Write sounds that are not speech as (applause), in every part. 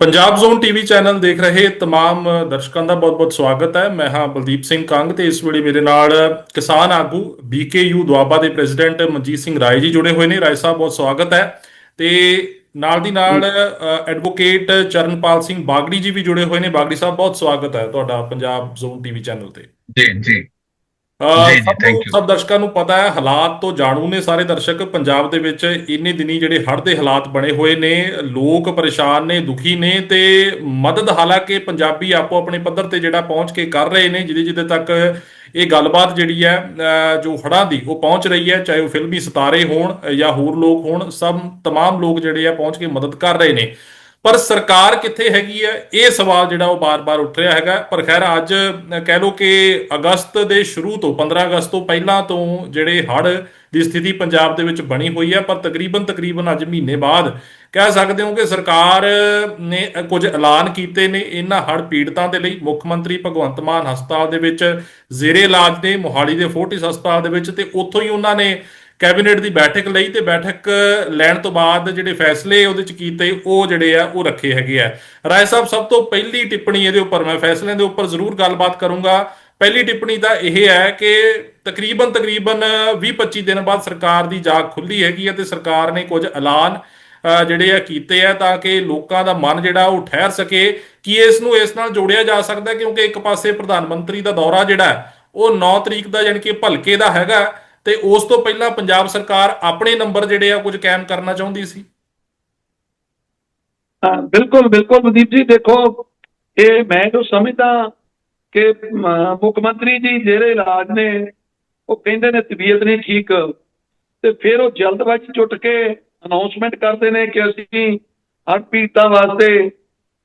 Punjab zone TV channel ਦੇਖ ਰਹੇ तमाम ਦਰਸ਼ਕਾਂ ਦਾ ਬਹੁਤ-ਬਹੁਤ ਸਵਾਗਤ ਹੈ ਮੈਂ ਹਾਂ ਬਲਦੀਪ ਸਿੰਘ ਕੰਗ ਤੇ ਇਸ ਵੇਲੇ ਮੇਰੇ ਨਾਲ ਕਿਸਾਨ ਆਗੂ ਬੀਕੇਯੂ ਦੁਆਬਾ ਦੇ ਪ੍ਰੈਜ਼ੀਡੈਂਟ ਮਨਜੀਤ ਸਿੰਘ ਰਾਏ ਜੀ ਜੁੜੇ ਹੋਏ ਨੇ ਰਾਏ ਸਾਹਿਬ ਬਹੁਤ ਸਵਾਗਤ ਹੈ ਤੇ ਨਾਲ ਦੀ ਨਾਲ ਐਡਵੋਕੇਟ ਚਰਨਪਾਲ ਸਿੰਘ ਬਾਗੜੀ ਜੀ ਵੀ ਜੁੜੇ ਹੋਏ ਨੇ ਬਾਗੜੀ ਸਾਹਿਬ ਬਹੁਤ ਸਵਾਗਤ ਹੈ ਤੁਹਾਡਾ ਪੰਜਾਬ ਜ਼ੋਨ ਟੀਵੀ ਚੈਨਲ ਤੇ ਜੀ ਜੀ ਅਹ ਜੀ, ਜੀ, ਸਭ thank ਨੂੰ- you. ਸਭ ਦਰਸ਼ਕਾਂ ਨੂੰ ਪਤਾ ਹੈ ਹਾਲਾਤ ਤੋਂ ਜਾਣੂ ਨੇ ਸਾਰੇ ਦਰਸ਼ਕ ਪੰਜਾਬ ਦੇ ਵਿੱਚ ਇੰਨੇ ਦਿਨੀ ਜਿਹੜੇ ਹੜ੍ਹ ਦੇ ਹਾਲਾਤ ਬਣੇ ਹੋਏ ਨੇ ਲੋਕ ਪਰੇਸ਼ਾਨ ਨੇ ਦੁਖੀ ਨੇ ਤੇ ਮਦਦ ਹਾਲਾਂਕਿ ਪੰਜਾਬੀ ਆਪੋ ਆਪਣੇ ਪੱਧਰ ਤੇ ਜਿਹੜਾ ਪਹੁੰਚ ਕੇ ਕਰ ਰਹੇ ਨੇ ਜਿਹਦੇ ਜਿਹਦੇ ਤੱਕ ਇਹ ਗੱਲਬਾਤ ਜਿਹੜੀ ਹੈ ਅਹ ਜੋ ਹੜ੍ਹਾਂ ਦੀ ਉਹ ਪਹੁੰਚ ਰਹੀ ਹੈ ਚਾਹੇ ਉਹ ਫਿਲਮੀ ਸਿਤਾਰੇ ਹੋਣ ਜਾਂ ਹੋਰ ਲੋਕ ਹੋਣ ਸਭ तमाम ਲੋਕ ਜਿਹੜੇ ਆ ਪਹੁੰਚ ਕੇ ਮਦਦ ਕਰ ਰਹੇ ਨੇ ਪਰ ਸਰਕਾਰ ਕਿੱਥੇ ਹੈਗੀ ਹੈ? ਇਹ ਸਵਾਲ ਜਿਹੜਾ ਉਹ ਬਾਰ-ਬਾਰ ਉੱਠ ਰਿਹਾ ਹੈਗਾ। ਪਰ ਖੈਰ ਅੱਜ ਕਹਿ ਲਓ ਕਿ ਅਗਸਤ ਦੇ ਸ਼ੁਰੂ ਤੋਂ 15 ਅਗਸਤ ਤੋਂ ਪਹਿਲਾਂ ਤੋਂ ਜਿਹੜੇ ਹੜ੍ਹ ਦੀ ਸਥਿਤੀ ਪੰਜਾਬ ਦੇ ਵਿੱਚ ਬਣੀ ਹੋਈ ਹੈ, ਪਰ ਤਕਰੀਬਨ ਤਕਰੀਬਨ ਅੱਜ ਮਹੀਨੇ ਬਾਅਦ ਕਹਿ ਸਕਦੇ ਹੋ ਕਿ ਸਰਕਾਰ ਨੇ ਕੁਝ ਐਲਾਨ ਕੀਤੇ ਨੇ ਇਹਨਾਂ ਹੜ੍ਹ ਪੀੜਤਾਂ ਦੇ ਲਈ। ਮੁੱਖ ਮੰਤਰੀ ਭਗਵੰਤ ਮਾਨ ਹਸਪਤਾਲ ਦੇ ਵਿੱਚ, ਜ਼ੇਰੇ ਇਲਾਜ ਨੇ ਮੋਹਾਲੀ ਦੇ ਫੋਰਟਿਸ ਹਸਪਤਾਲ ਦੇ ਵਿੱਚ ਤੇ ਉੱਥੋਂ ਹੀ ਉਹਨਾਂ ਨੇ ਕੈਬਨਿਟ ਦੀ ਬੈਠਕ ਲਈ ਤੇ ਬੈਠਕ ਲੈਣ ਤੋਂ ਬਾਅਦ ਜਿਹੜੇ ਫੈਸਲੇ ਉਹਦੇ ਚ ਕੀਤੇ, ਉਹ ਜਿਹੜੇ ਆ, ਉਹ ਰੱਖੇ ਹੈਗੇ ਆ। ਰਾਏ ਸਾਹਿਬ, ਸਭ ਤੋਂ ਪਹਿਲੀ ਟਿੱਪਣੀ ਇਹਦੇ ਉੱਪਰ ਮੈਂ ਫੈਸਲਿਆਂ ਦੇ ਉੱਪਰ ਜ਼ਰੂਰ ਗੱਲਬਾਤ ਕਰੂੰਗਾ। ਪਹਿਲੀ ਟਿੱਪਣੀ ਤਾਂ ਇਹ ਹੈ ਕਿ ਤਕਰੀਬਨ ਤਕਰੀਬਨ 20-25 ਦਿਨ ਬਾਅਦ ਸਰਕਾਰ ਦੀ ਜਾਗ ਖੁੱਲੀ ਹੈਗੀ ਹੈ ਤੇ ਸਰਕਾਰ ਨੇ ਕੁਝ ਐਲਾਨ ਜਿਹੜੇ ਆ ਕੀਤੇ ਆ ਤਾਂ ਕਿ ਲੋਕਾਂ ਦਾ ਮਨ ਜਿਹੜਾ ਉਹ ਠਹਿਰ ਸਕੇ ਕਿ ਇਸ ਨੂੰ ਇਸ ਨਾਲ ਜੋੜਿਆ ਜਾ ਸਕਦਾ ਕਿਉਂਕਿ ਇੱਕ ਪਾਸੇ ਪ੍ਰਧਾਨ ਮੰਤਰੀ ਦਾ ਦੌਰਾ ਜਿਹੜਾ ਉਹ 9 ਤਰੀਕ ਦਾ ਯਾਨੀ ਕਿ ਭਲਕੇ ਦਾ ਹੈਗਾ। ਤੇ ਉਸ ਤੋਂ ਪਹਿਲਾਂ ਪੰਜਾਬ ਸਰਕਾਰ ਆਪਣੇ ਨੰਬਰ ਜਿਹੜੇ ਆ ਕੁਝ ਕਾਇਮ ਕਰਨਾ ਚਾਹੁੰਦੀ ਸੀ? ਬਿਲਕੁਲ ਬਿਲਕੁਲ ਮਨਦੀਪ ਜੀ, ਦੇਖੋ, ਇਹ ਮੈਂ ਜੋ ਸਮਝਦਾ ਕਿ ਮੁੱਖ ਮੰਤਰੀ ਜੀ ਜਿਹੜੇ ਇਲਾਜ ਨੇ, ਉਹ ਕਹਿੰਦੇ ਨੇ ਤਬੀਅਤ ਨਹੀਂ ਠੀਕ ਤੇ ਫਿਰ ਉਹ ਜਲਦਬਾਜ਼ੀ ਚੁੱਟ ਕੇ ਅਨਾਉਂਸਮੈਂਟ ਕਰਦੇ ਨੇ ਕਿ ਅਸੀਂ ਹੜ ਪੀੜਤਾਂ ਵਾਸਤੇ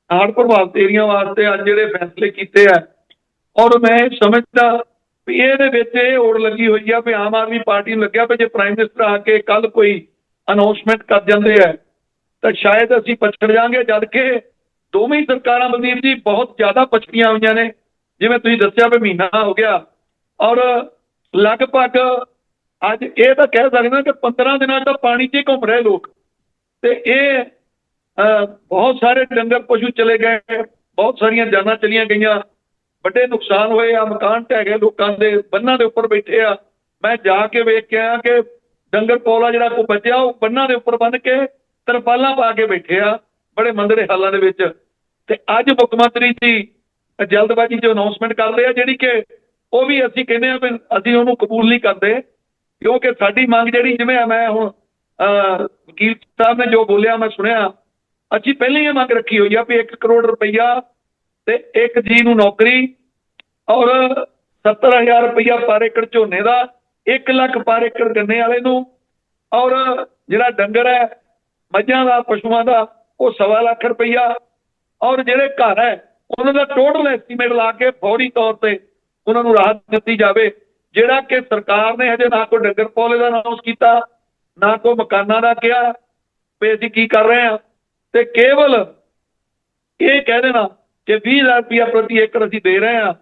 ਹੜ ਪ੍ਰਭਾਵਿਤ ਏਰੀਆ ਵਾਸਤੇ ਅੱਜ ਜਿਹੜੇ ਫੈਸਲੇ ਕੀਤੇ ਆ। ਔਰ ਮੈਂ ਇਹ ਸਮਝਦਾ ਵੀ ਇਹਦੇ ਵਿੱਚ ਇਹ ਓੜ ਲੱਗੀ ਹੋਈ ਆ ਵੀ ਆਮ ਆਦਮੀ ਪਾਰਟੀ ਨੂੰ ਲੱਗਿਆ ਵੀ ਜੇ ਪ੍ਰਾਈਮ ਮਿਨਿਸਟਰ ਆ ਕੇ ਕੱਲ ਕੋਈ ਅਨਾਉਂਸਮੈਂਟ ਕਰ ਜਾਂਦੇ ਆ, ਤਾਂ ਸ਼ਾਇਦ ਅਸੀਂ ਪਛੜ ਜਾਾਂਗੇ ਜਦ ਕਿ ਦੋਵੇਂ ਸਰਕਾਰਾਂ ਮਨਦੀਪ ਜੀ ਬਹੁਤ ਜ਼ਿਆਦਾ ਪਛੜੀਆਂ ਹੋਈਆਂ ਨੇ। ਜਿਵੇਂ ਤੁਸੀਂ ਦੱਸਿਆ ਵੀ ਮਹੀਨਾ ਹੋ ਗਿਆ ਔਰ ਲਗਭਗ ਅੱਜ ਇਹ ਤਾਂ ਕਹਿ ਸਕਦੇ ਹਾਂ ਕਿ 15 ਦਿਨਾਂ ਤੋਂ ਪਾਣੀ 'ਚ ਹੀ ਘੁੰਮ ਰਹੇ ਲੋਕ। ਤੇ ਇਹ ਬਹੁਤ ਸਾਰੇ ਡੰਗਰ ਪਸ਼ੂ ਚਲੇ ਗਏ, ਬਹੁਤ ਸਾਰੀਆਂ ਜਾਨਾਂ ਚਲੀਆਂ ਗਈਆਂ। ਵੱਡੇ ਨੁਕਸਾਨ ਹੋਏ ਆ ਮਕਾਨ ਢਹਿ ਗਏ ਲੋਕਾਂ ਦੇ ਬੰਨਾਂ ਦੇ ਉੱਪਰ ਬੈਠੇ ਆ। ਮੈਂ ਜਾ ਕੇ ਵੇਖ ਕੇ ਆਇਆ ਕਿ ਡੰਗਰ ਪੌਲਾ ਜਿਹੜਾ ਕੋ ਬਚਿਆ ਉਹ ਬੰਨਾਂ ਦੇ ਉੱਪਰ ਬੰਨ ਕੇ ਤਰਪਾਲਾਂ ਪਾ ਕੇ ਬੈਠੇ ਆ ਬੜੇ ਮੰਦਰੇ ਹਾਲਾਂ ਦੇ ਵਿੱਚ। ਤੇ ਅੱਜ ਮੁੱਖ ਮੰਤਰੀ ਜੀ ਜਲਦਬਾਜ਼ੀ 'ਚ ਅਨਾਉਂਸਮੈਂਟ ਕਰ ਰਹੇ ਆ ਜਿਹੜੀ ਕਿ ਉਹ ਵੀ ਅਸੀਂ ਕਹਿੰਦੇ ਆ ਵੀ ਅਸੀਂ ਉਹਨੂੰ ਕਬੂਲ ਨਹੀਂ ਕਰਦੇ ਕਿਉਂਕਿ ਸਾਡੀ ਮੰਗ ਜਿਹੜੀ ਜਿਵੇਂ ਮੈਂ ਹੁਣ ਅਹ, ਵਕੀਲ ਸਾਹਿਬ ਨੇ ਜੋ ਬੋਲਿਆ ਮੈਂ ਸੁਣਿਆ ਅਸੀਂ ਪਹਿਲਾਂ ਹੀ ਇਹ ਮੰਗ ਰੱਖੀ ਹੋਈ ਆ ਵੀ 1 ਕਰੋੜ ਰੁਪਈਆ ਤੇ ਇੱਕ ਜੀ ਨੂੰ ਨੌਕਰੀ ਔਰ 70000 ਰੁਪਈਆ ਪਰ ਏਕੜ ਝੋਨੇ ਦਾ 1 ਲੱਖ ਪਰ ਏਕੜ ਗੰਨੇ ਵਾਲੇ ਨੂੰ ਔਰ ਜਿਹੜਾ ਡੰਗਰ ਹੈ, ਮੱਝਾਂ ਦਾ, ਪਸ਼ੂਆਂ ਦਾ, ਉਹ ਸਵਾ ਲੱਖ ਰੁਪਈਆ ਔਰ ਜਿਹੜੇ ਘਰ ਹੈ, ਉਹਨਾਂ ਦਾ ਟੋਟਲ ਐਸਟੀਮੇਟ ਲਾ ਕੇ ਫੌਰੀ ਤੌਰ ਤੇ ਉਹਨਾਂ ਨੂੰ ਰਾਹਤ ਦਿੱਤੀ ਜਾਵੇ, ਜਿਹੜਾ ਕਿ ਸਰਕਾਰ ਨੇ ਹਜੇ ਨਾ ਕੋਈ ਡੰਗਰ ਪੌਲੇ ਦਾ ਅਨਾਉਂਸ ਕੀਤਾ, ਨਾ ਕੋਈ ਮਕਾਨਾਂ ਦਾ ਕਿਹਾ, ਵੀ ਅਸੀਂ ਕੀ ਕਰ ਰਹੇ ਹਾਂ, ਤੇ ਕੇਵਲ ਇਹ ਕਹਿ ਦੇਣਾ ਕਿ 20000 ਰੁਪਇਆ ਪ੍ਰਤੀ ਏਕੜ ਅਸੀਂ ਦੇ ਰਹੇ ਹਾਂ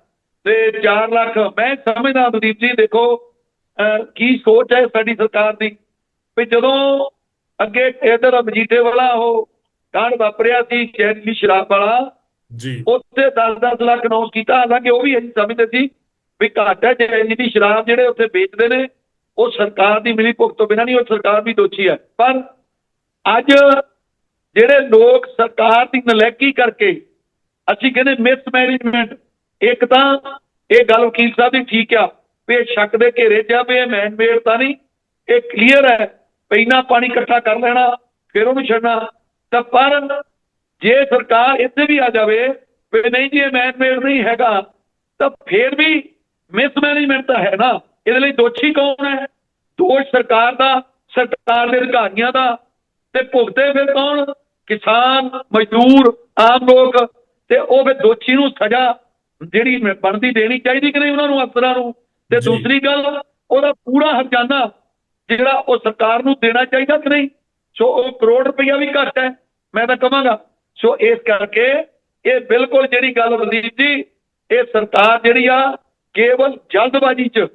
ਤੇ 4 ਲੱਖ। ਮੈਂ ਸਮਝਦਾ ਮਨਦੀਪ ਜੀ ਦੇਖੋ ਕੀ ਸੋਚ ਹੈ ਸਾਡੀ ਸਰਕਾਰ ਦੀ ਵੀ ਜਦੋਂ ਅੱਗੇ ਇਧਰ ਮਜੀਠੇ ਵਾਲਾ ਉਹ ਕਾਂਡ ਵਾਪਰਿਆ ਸੀ ਸ਼ਹਿਰੀ ਸ਼ਰਾਬ ਵਾਲਾ ਜੀ। ਉੱਥੇ 10-10 ਲੱਖ ਅਨਾਉਂਸ ਕੀਤਾ। ਹਾਲਾਂਕਿ ਉਹ ਵੀ ਅਸੀਂ ਸਮਝਦੇ ਸੀ ਵੀ ਘਾਟ ਹੈ ਜੈਨੀ ਦੀ ਸ਼ਰਾਬ ਜਿਹੜੇ ਉੱਥੇ ਵੇਚਦੇ ਨੇ ਉਹ ਸਰਕਾਰ ਦੀ ਮਿਲੀ ਭੁਗਤ ਤੋਂ ਬਿਨਾਂ ਨਹੀਂ ਉਹ ਸਰਕਾਰ ਵੀ ਦੋਸ਼ੀ ਹੈ। ਪਰ ਅੱਜ ਜਿਹੜੇ ਲੋਕ ਸਰਕਾਰ ਦੀ ਨਲੈਕੀ ਕਰਕੇ ਅਸੀਂ ਕਹਿੰਦੇ ਮਿਸਮੈਨੇਜਮੈਂਟ ਇੱਕ ਤਾਂ ਇਹ ਗੱਲ ਵਕੀਲ ਸਾਹਿਬ ਦੀ ਠੀਕ ਆ ਵੀ ਸ਼ੱਕ ਦੇ ਘੇਰੇ 'ਚ ਆ ਵੀ ਇਹ ਮੈਨ ਤਾਂ ਨਹੀਂ, ਇਹ ਕਲੀਅਰ ਹੈ ਪੈਨਾ ਪਾਣੀ ਇਕੱਠਾ ਕਰ ਲੈਣਾ, ਫਿਰ ਉਹਨੂੰ ਛੱਡਣਾ। ਤਾਂ ਪਰ ਜੇ ਸਰਕਾਰ ਇੱਥੇ ਵੀ ਆ ਜਾਵੇ ਵੀ ਨਹੀਂ ਜੀ ਇਹ ਮੈਨ ਨਹੀਂ ਹੈਗਾ, ਤਾਂ ਫਿਰ ਵੀ ਮਿਸਮੈਨੇਜਮੈਂਟ ਤਾਂ ਹੈ ਨਾ। ਇਹਦੇ ਲਈ ਦੋਸ਼ੀ ਕੌਣ ਹੈ? ਦੋਸ਼ ਸਰਕਾਰ ਦਾ, ਸਰਕਾਰ ਦੇ ਅਧਿਕਾਰੀਆਂ ਦਾ। ਤੇ ਭੁਗਤੇ ਫਿਰ ਕੌਣ? ਕਿਸਾਨ, ਮਜ਼ਦੂਰ, ਆਮ ਲੋਕ। ਤੇ ਉਹ ਫਿਰ ਦੋਸ਼ੀ ਨੂੰ ਸਜ਼ਾ ਜਿਹੜੀ ਬਣਦੀ ਦੇਣੀ ਚਾਹੀਦੀ ਕਿ ਨਹੀਂ ਉਹਨਾਂ ਨੂੰ ਅਫਸਰਾਂ ਨੂੰ? ਤੇ। ਦੂਸਰੀ ਗੱਲ ਉਹਦਾ ਪੂਰਾ ਹਰਜਾਨਾ ਜਿਹੜਾ ਉਹ ਸਰਕਾਰ ਨੂੰ ਦੇਣਾ ਚਾਹੀਦਾ ਕਿ ਨਹੀਂ? ਸੋ ਉਹ ਕਰੋੜ ਰੁਪਈਆ ਵੀ ਘੱਟ ਹੈ ਮੈਂ ਤਾਂ ਕਹਾਂਗਾ। ਸੋ ਇਸ ਕਰਕੇ ਇਹ ਬਿਲਕੁਲ ਜਿਹੜੀ ਗੱਲ ਵਜ਼ੀਰ ਜੀ ਇਹ ਸਰਕਾਰ ਜਿਹੜੀ ਆ ਕੇਵਲ ਜਲਦਬਾਜ਼ੀ 'ਚ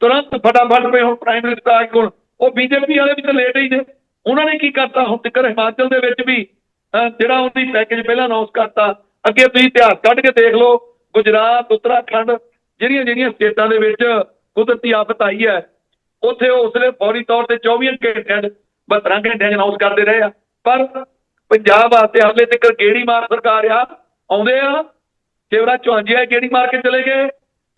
ਤੁਰੰਤ ਫਟਾਫਟ ਪਏ ਹੁਣ ਪ੍ਰਾਈਮ ਮਿਨਿਸਟਰ ਕੋਲ। ਉਹ ਬੀਜੇਪੀ ਵਾਲੇ ਵੀ ਤਾਂ ਲੇਟ ਹੀ ਨੇ। ਉਹਨਾਂ ਨੇ ਕੀ ਕਰਤਾ? ਹੁਣ ਤੱਕ ਹਿਮਾਚਲ ਦੇ ਵਿੱਚ ਵੀ ਜਿਹੜਾ ਉਹਦੀ ਪੈਕੇਜ ਪਹਿਲਾਂ ਅਨਾਉਂਸ ਕਰਤਾ ਅੱਗੇ ਤੁਸੀਂ ਇਤਿਹਾਸ ਕੱਢ ਕੇ ਦੇਖ ਲਓ ਗੁਜਰਾਤ ਉੱਤਰਾਖੰਡ ਜਿਹੜੀਆਂ ਜਿਹੜੀਆਂ ਸਟੇਟਾਂ ਦੇ ਵਿੱਚ ਕੁਦਰਤੀ ਆਫਤ ਆਈ ਹੈ ਉੱਥੇ ਉਹ ਉਸਲੇ ਫੌਰੀ ਤੌਰ ਤੇ 24 ਘੰਟਿਆਂ 'ਚ 72 ਘੰਟਿਆਂ ਅਨਾਉਂਸ ਕਰਦੇ ਰਹੇ ਆ। ਪਰ ਪੰਜਾਬ ਵਾਸਤੇ ਹਾਲੇ ਤੱਕ ਗੇੜੀ ਮਾਰ ਸਰਕਾਰ ਆ? ਆਉਂਦੇ ਆ। ਸ਼ਿਵਰਾਜ ਚੌਹਾਨ ਜੀ ਆ ਗੇੜੀ ਮਾਰ ਕੇ ਚਲੇ ਗਏ?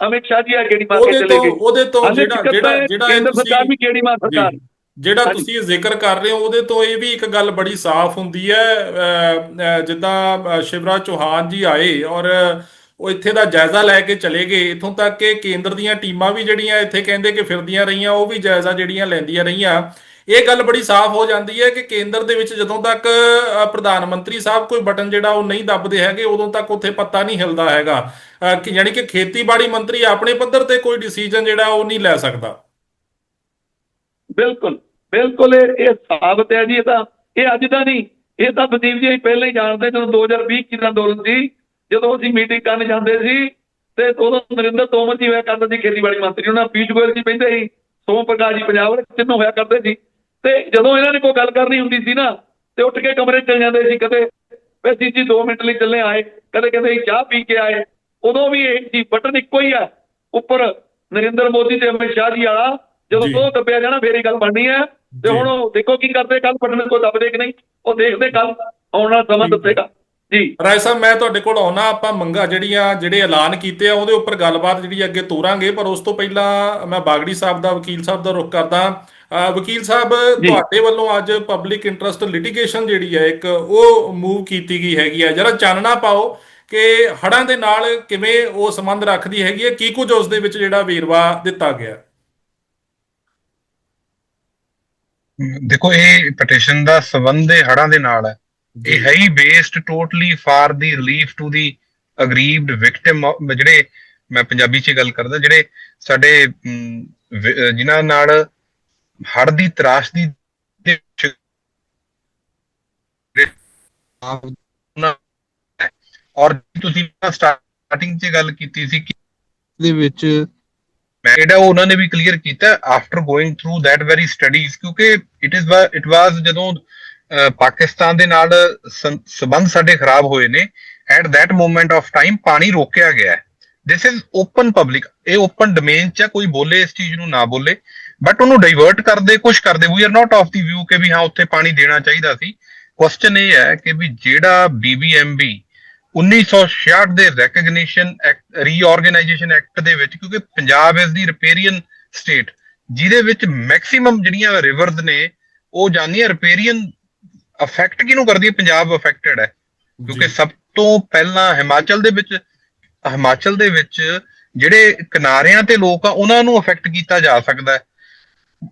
ਅਮਿਤ ਸ਼ਾਹ ਜੀ ਆ ਗੇੜੀ ਮਾਰ ਕੇ ਚਲੇ ਗਏ? ਉਹਦੇ ਤੋਂ ਜਿਹੜਾ ਜਿਹੜਾ ਜਿਹੜਾ ਸਰਕਾਰ ਵੀ ਗੇੜੀ ਮਾਰ ਸਰਕਾਰ? ਜਿਹੜਾ। ਤੁਸੀਂ ਜ਼ਿਕਰ ਕਰ ਰਹੇ ਹੋ ਉਹਦੇ ਤੋਂ ਇਹ ਵੀ ਇੱਕ ਗੱਲ ਬੜੀ ਸਾਫ਼ ਹੁੰਦੀ ਹੈ ਜਿੱਦਾਂ ਸ਼ਿਵਰਾਜ ਚੌਹਾਨ ਜੀ ਆਏ ਔਰ ਉਹ ਇੱਥੇ ਦਾ ਜਾਇਜ਼ਾ ਲੈ ਕੇ ਚਲੇ ਗਏ ਇਥੋਂ ਤੱਕ ਕਿ ਕੇਂਦਰ ਦੀਆਂ ਟੀਮਾਂ ਵੀ ਜਿਹੜੀਆਂ ਇੱਥੇ ਕਹਿੰਦੇ ਕਿ ਫਿਰਦੀਆਂ ਰਹੀਆਂ ਉਹ ਵੀ ਜਾਇਜ਼ਾ ਜਿਹੜੀਆਂ ਲੈਂਦੀਆਂ ਰਹੀਆਂ। ਇਹ ਗੱਲ ਬੜੀ ਸਾਫ਼ ਹੋ ਜਾਂਦੀ ਹੈ ਕਿ ਕੇਂਦਰ ਦੇ ਵਿੱਚ ਜਦੋਂ ਤੱਕ ਪ੍ਰਧਾਨ ਮੰਤਰੀ ਸਾਹਿਬ ਕੋਈ ਬਟਨ ਜਿਹੜਾ ਉਹ ਨਹੀਂ ਦੱਬਦੇ ਹੈਗੇ ਉਦੋਂ ਤੱਕ ਉੱਥੇ ਪੱਤਾ ਨਹੀਂ ਹਿਲਦਾ ਹੈਗਾ। ਕਿ ਯਾਨੀ ਕਿ ਖੇਤੀਬਾੜੀ ਮੰਤਰੀ ਆਪਣੇ ਪੱਧਰ ਤੇ ਕੋਈ ਡਿਸੀਜਨ ਜਿਹੜਾ ਉਹ ਨਹੀਂ ਲੈ ਸਕਦਾ। ਬਿਲਕੁਲ। ਬਿਲਕੁਲ ਇਹ ਸਾਬਤ ਹੈ ਜੀ ਇਹ ਤਾਂ, ਇਹ ਅੱਜ ਦਾ ਨਹੀਂ, ਇਹ ਤਾਂ ਸੰਦੀਪ ਜੀ ਪਹਿਲਾਂ ਹੀ ਜਾਣਦੇ ਜਦੋਂ 2020 ਕੀ ਅੰਦੋਲਨ ਸੀ, ਜਦੋਂ ਅਸੀਂ ਮੀਟਿੰਗ ਕਰਨ ਜਾਂਦੇ ਸੀ, ਤੇ ਉਦੋਂ ਨਰਿੰਦਰ ਤੋਮਰ ਜੀ ਹੋਇਆ ਕਰਦੇ ਸੀ, ਖੇਤੀਬਾੜੀ ਮੰਤਰੀ, ਉਹਨਾਂ ਪੀਸ਼ ਗੋਇਲ ਜੀ ਪੈਂਦੇ ਸੀ, ਸੋਮ ਪ੍ਰਕਾਸ਼ ਜੀ ਪੰਜਾਬ ਵਾਲੇ ਤਿੰਨੋਂ ਹੋਇਆ ਕਰਦੇ ਸੀ, ਤੇ ਜਦੋਂ ਇਹਨਾਂ ਨੇ ਕੋਈ ਗੱਲ ਕਰਨੀ ਹੁੰਦੀ ਸੀ ਨਾ, ਤੇ ਉੱਠ ਕੇ ਕਮਰੇ ਚਲੇ ਜਾਂਦੇ ਸੀ, ਕਦੇ ਵੈਸੀ ਜੀ 2 ਮਿੰਟ ਲਈ ਚੱਲੇ ਆਏ, ਕਦੇ ਕਹਿੰਦੇ ਚਾਹ ਪੀ ਕੇ ਆਏ, ਉਦੋਂ ਵੀ ਇਹ ਜੀ ਬਟਨ ਇੱਕੋ ਹੀ ਆ, ਉੱਪਰ ਨਰਿੰਦਰ ਮੋਦੀ ਤੇ ਅਮਿਤ ਸ਼ਾਹ ਜੀ ਵਾਲਾ ਜਦੋਂ ਉਹ ਦੱਬਿਆ ਜਾਣਾ ਫੇਰ ਹੀ ਗੱਲ ਬਣਨੀ ਹੈ। ਤੇ। ਹੁਣ ਉਹ ਦੇਖੋ ਕੀ ਕਰਦੇ ਕੱਲ ਬਟਨ ਕੋ ਦੱਬਦੇ ਕਿ ਨਹੀਂ? ਉਹ ਦੇਖਦੇ ਕੱਲ ਆਉਣ ਵਾਲਾ ਸਮਾਂ ਦੱਸੇਗਾ। ਜੀ। ਰਾਏ ਸਾਹਿਬ ਮੈਂ ਤੁਹਾਡੇ ਕੋਲ ਆਉਣਾ ਆਪਾਂ ਮੰਗਾ ਜਿਹੜੀਆਂ ਜਿਹੜੇ ਐਲਾਨ ਕੀਤੇ ਆ ਉਹਦੇ ਉੱਪਰ ਗੱਲਬਾਤ ਜਿਹੜੀ ਅੱਗੇ ਤੋਰਾਂਗੇ ਪਰ ਉਸ ਤੋਂ ਪਹਿਲਾਂ ਮੈਂ ਬਾਗੜੀ ਸਾਹਿਬ ਦਾ ਵਕੀਲ ਸਾਹਿਬ ਦਾ ਰੁਖ ਕਰਦਾ। ਵਕੀਲ ਸਾਹਿਬ। ਤੁਹਾਡੇ ਵੱਲੋਂ ਅੱਜ ਪਬਲਿਕ ਇੰਟਰਸਟ ਲਿਟੀਗੇਸ਼ਨ ਜਿਹੜੀ ਹੈ ਇੱਕ ਉਹ ਮੂਵ ਕੀਤੀ ਗਈ ਹੈਗੀ ਹੈ। ਜਰਾ ਚਾਨਣਾ ਪਾਓ ਕਿ ਹੜਾਂ ਦੇ ਨਾਲ ਕਿਵੇਂ ਉਹ ਸੰਬੰਧ ਰੱਖਦੀ ਹੈਗੀ ਹੈ ਕੀ ਕੁਝ ਉਸ ਦੇ ਵਿੱਚ ਜਿਹੜਾ ਵੇਰਵਾ ਦਿੱਤਾ ਗਿਆ। ਦੇਖੋ ਇਹ ਪਟੀਸ਼ਨ ਦਾ ਸੰਬੰਧ ਇਹ ਹੜ੍ਹਾਂ ਦੇ ਨਾਲ ਹੈ। ਇਹ ਹੈ ਹੀ based totally for the relief to the aggrieved victim ਜਿਹੜੇ ਮੈਂ ਪੰਜਾਬੀ 'ਚ ਗੱਲ ਕਰਦਾ ਜਿਹੜੇ ਸਾਡੇ ਜਿਨ੍ਹਾਂ ਨਾਲ ਹੜ੍ਹ ਦੀ ਤਰਾਸ਼ਦੀ ਦੇ ਔਰ ਤੁਸੀਂ ਸਟਾਰਟਿੰਗ 'ਚ ਗੱਲ ਕੀਤੀ ਸੀ ਕਿ ਦੇ ਵਿੱਚ ਜਿਹੜਾ ਉਹਨਾਂ ਨੇ ਵੀ ਕਲੀਅਰ ਕੀਤਾ after going through that very studies ਕਿਉਂਕਿ ਇਟ ਇਜ਼ ਇਟ ਵਾਸ ਜਦੋਂ ਪਾਕਿਸਤਾਨ ਦੇ ਨਾਲ ਸੰ- ਸੰਬੰਧ ਸਾਡੇ ਖਰਾਬ ਹੋਏ ਨੇ at that moment of time ਪਾਣੀ ਰੋਕਿਆ ਗਿਆ ਹੈ। ਦਿਸ ਇਜ਼ ਓਪਨ ਪਬਲਿਕ ਇਹ ਓਪਨ ਡੋਮੇਨ ਚ ਆ, ਕੋਈ ਬੋਲੇ ਇਸ ਚੀਜ਼ ਨੂੰ ਨਾ ਬੋਲੇ ਬਟ ਉਹਨੂੰ ਡਾਈਵਰਟ ਕਰਦੇ ਕੁਝ ਕਰਦੇ we are not of the view ਕਿ ਵੀ ਹਾਂ ਉੱਥੇ ਪਾਣੀ ਦੇਣਾ ਚਾਹੀਦਾ ਸੀ। ਕੁਐਸਚਨ ਇਹ ਹੈ ਕਿ ਵੀ ਜਿਹੜਾ ਬੀਬੀਐਮਬੀ 1966 ਦੇ ਰੈਕਗਨੀਸ਼ਨ ਐਕਟ ਰੀਆਰਗੇਨਾਈਜੇਸ਼ਨ ਐਕਟ ਦੇ ਵਿੱਚ ਕਿਉਂਕਿ ਪੰਜਾਬ ਇਸ ਦੀ ਰਿਪੇਰੀਅਨ ਸਟੇਟ ਜਿਹਦੇ ਵਿੱਚ ਮੈਕਸਿਮਮ ਜਿਹੜੀਆਂ ਰਿਵਰਸ ਨੇ ਉਹ ਜਾਂਦੀਆਂ ਰਿਪੇਰੀਅਨ ਅਫੈਕਟ ਕਿਹਨੂੰ ਕਰਦੀ ਹੈ? ਪੰਜਾਬ ਅਫੈਕਟਡ ਹੈ। ਕਿਉਂਕਿ ਸਭ ਤੋਂ ਪਹਿਲਾਂ ਹਿਮਾਚਲ ਦੇ ਵਿੱਚ ਹਿਮਾਚਲ ਦੇ ਵਿੱਚ ਜਿਹੜੇ ਕਿਨਾਰਿਆਂ ਤੇ ਲੋਕ ਆ ਉਹਨਾਂ ਨੂੰ ਅਫੈਕਟ ਕੀਤਾ ਜਾ ਸਕਦਾ ਹੈ।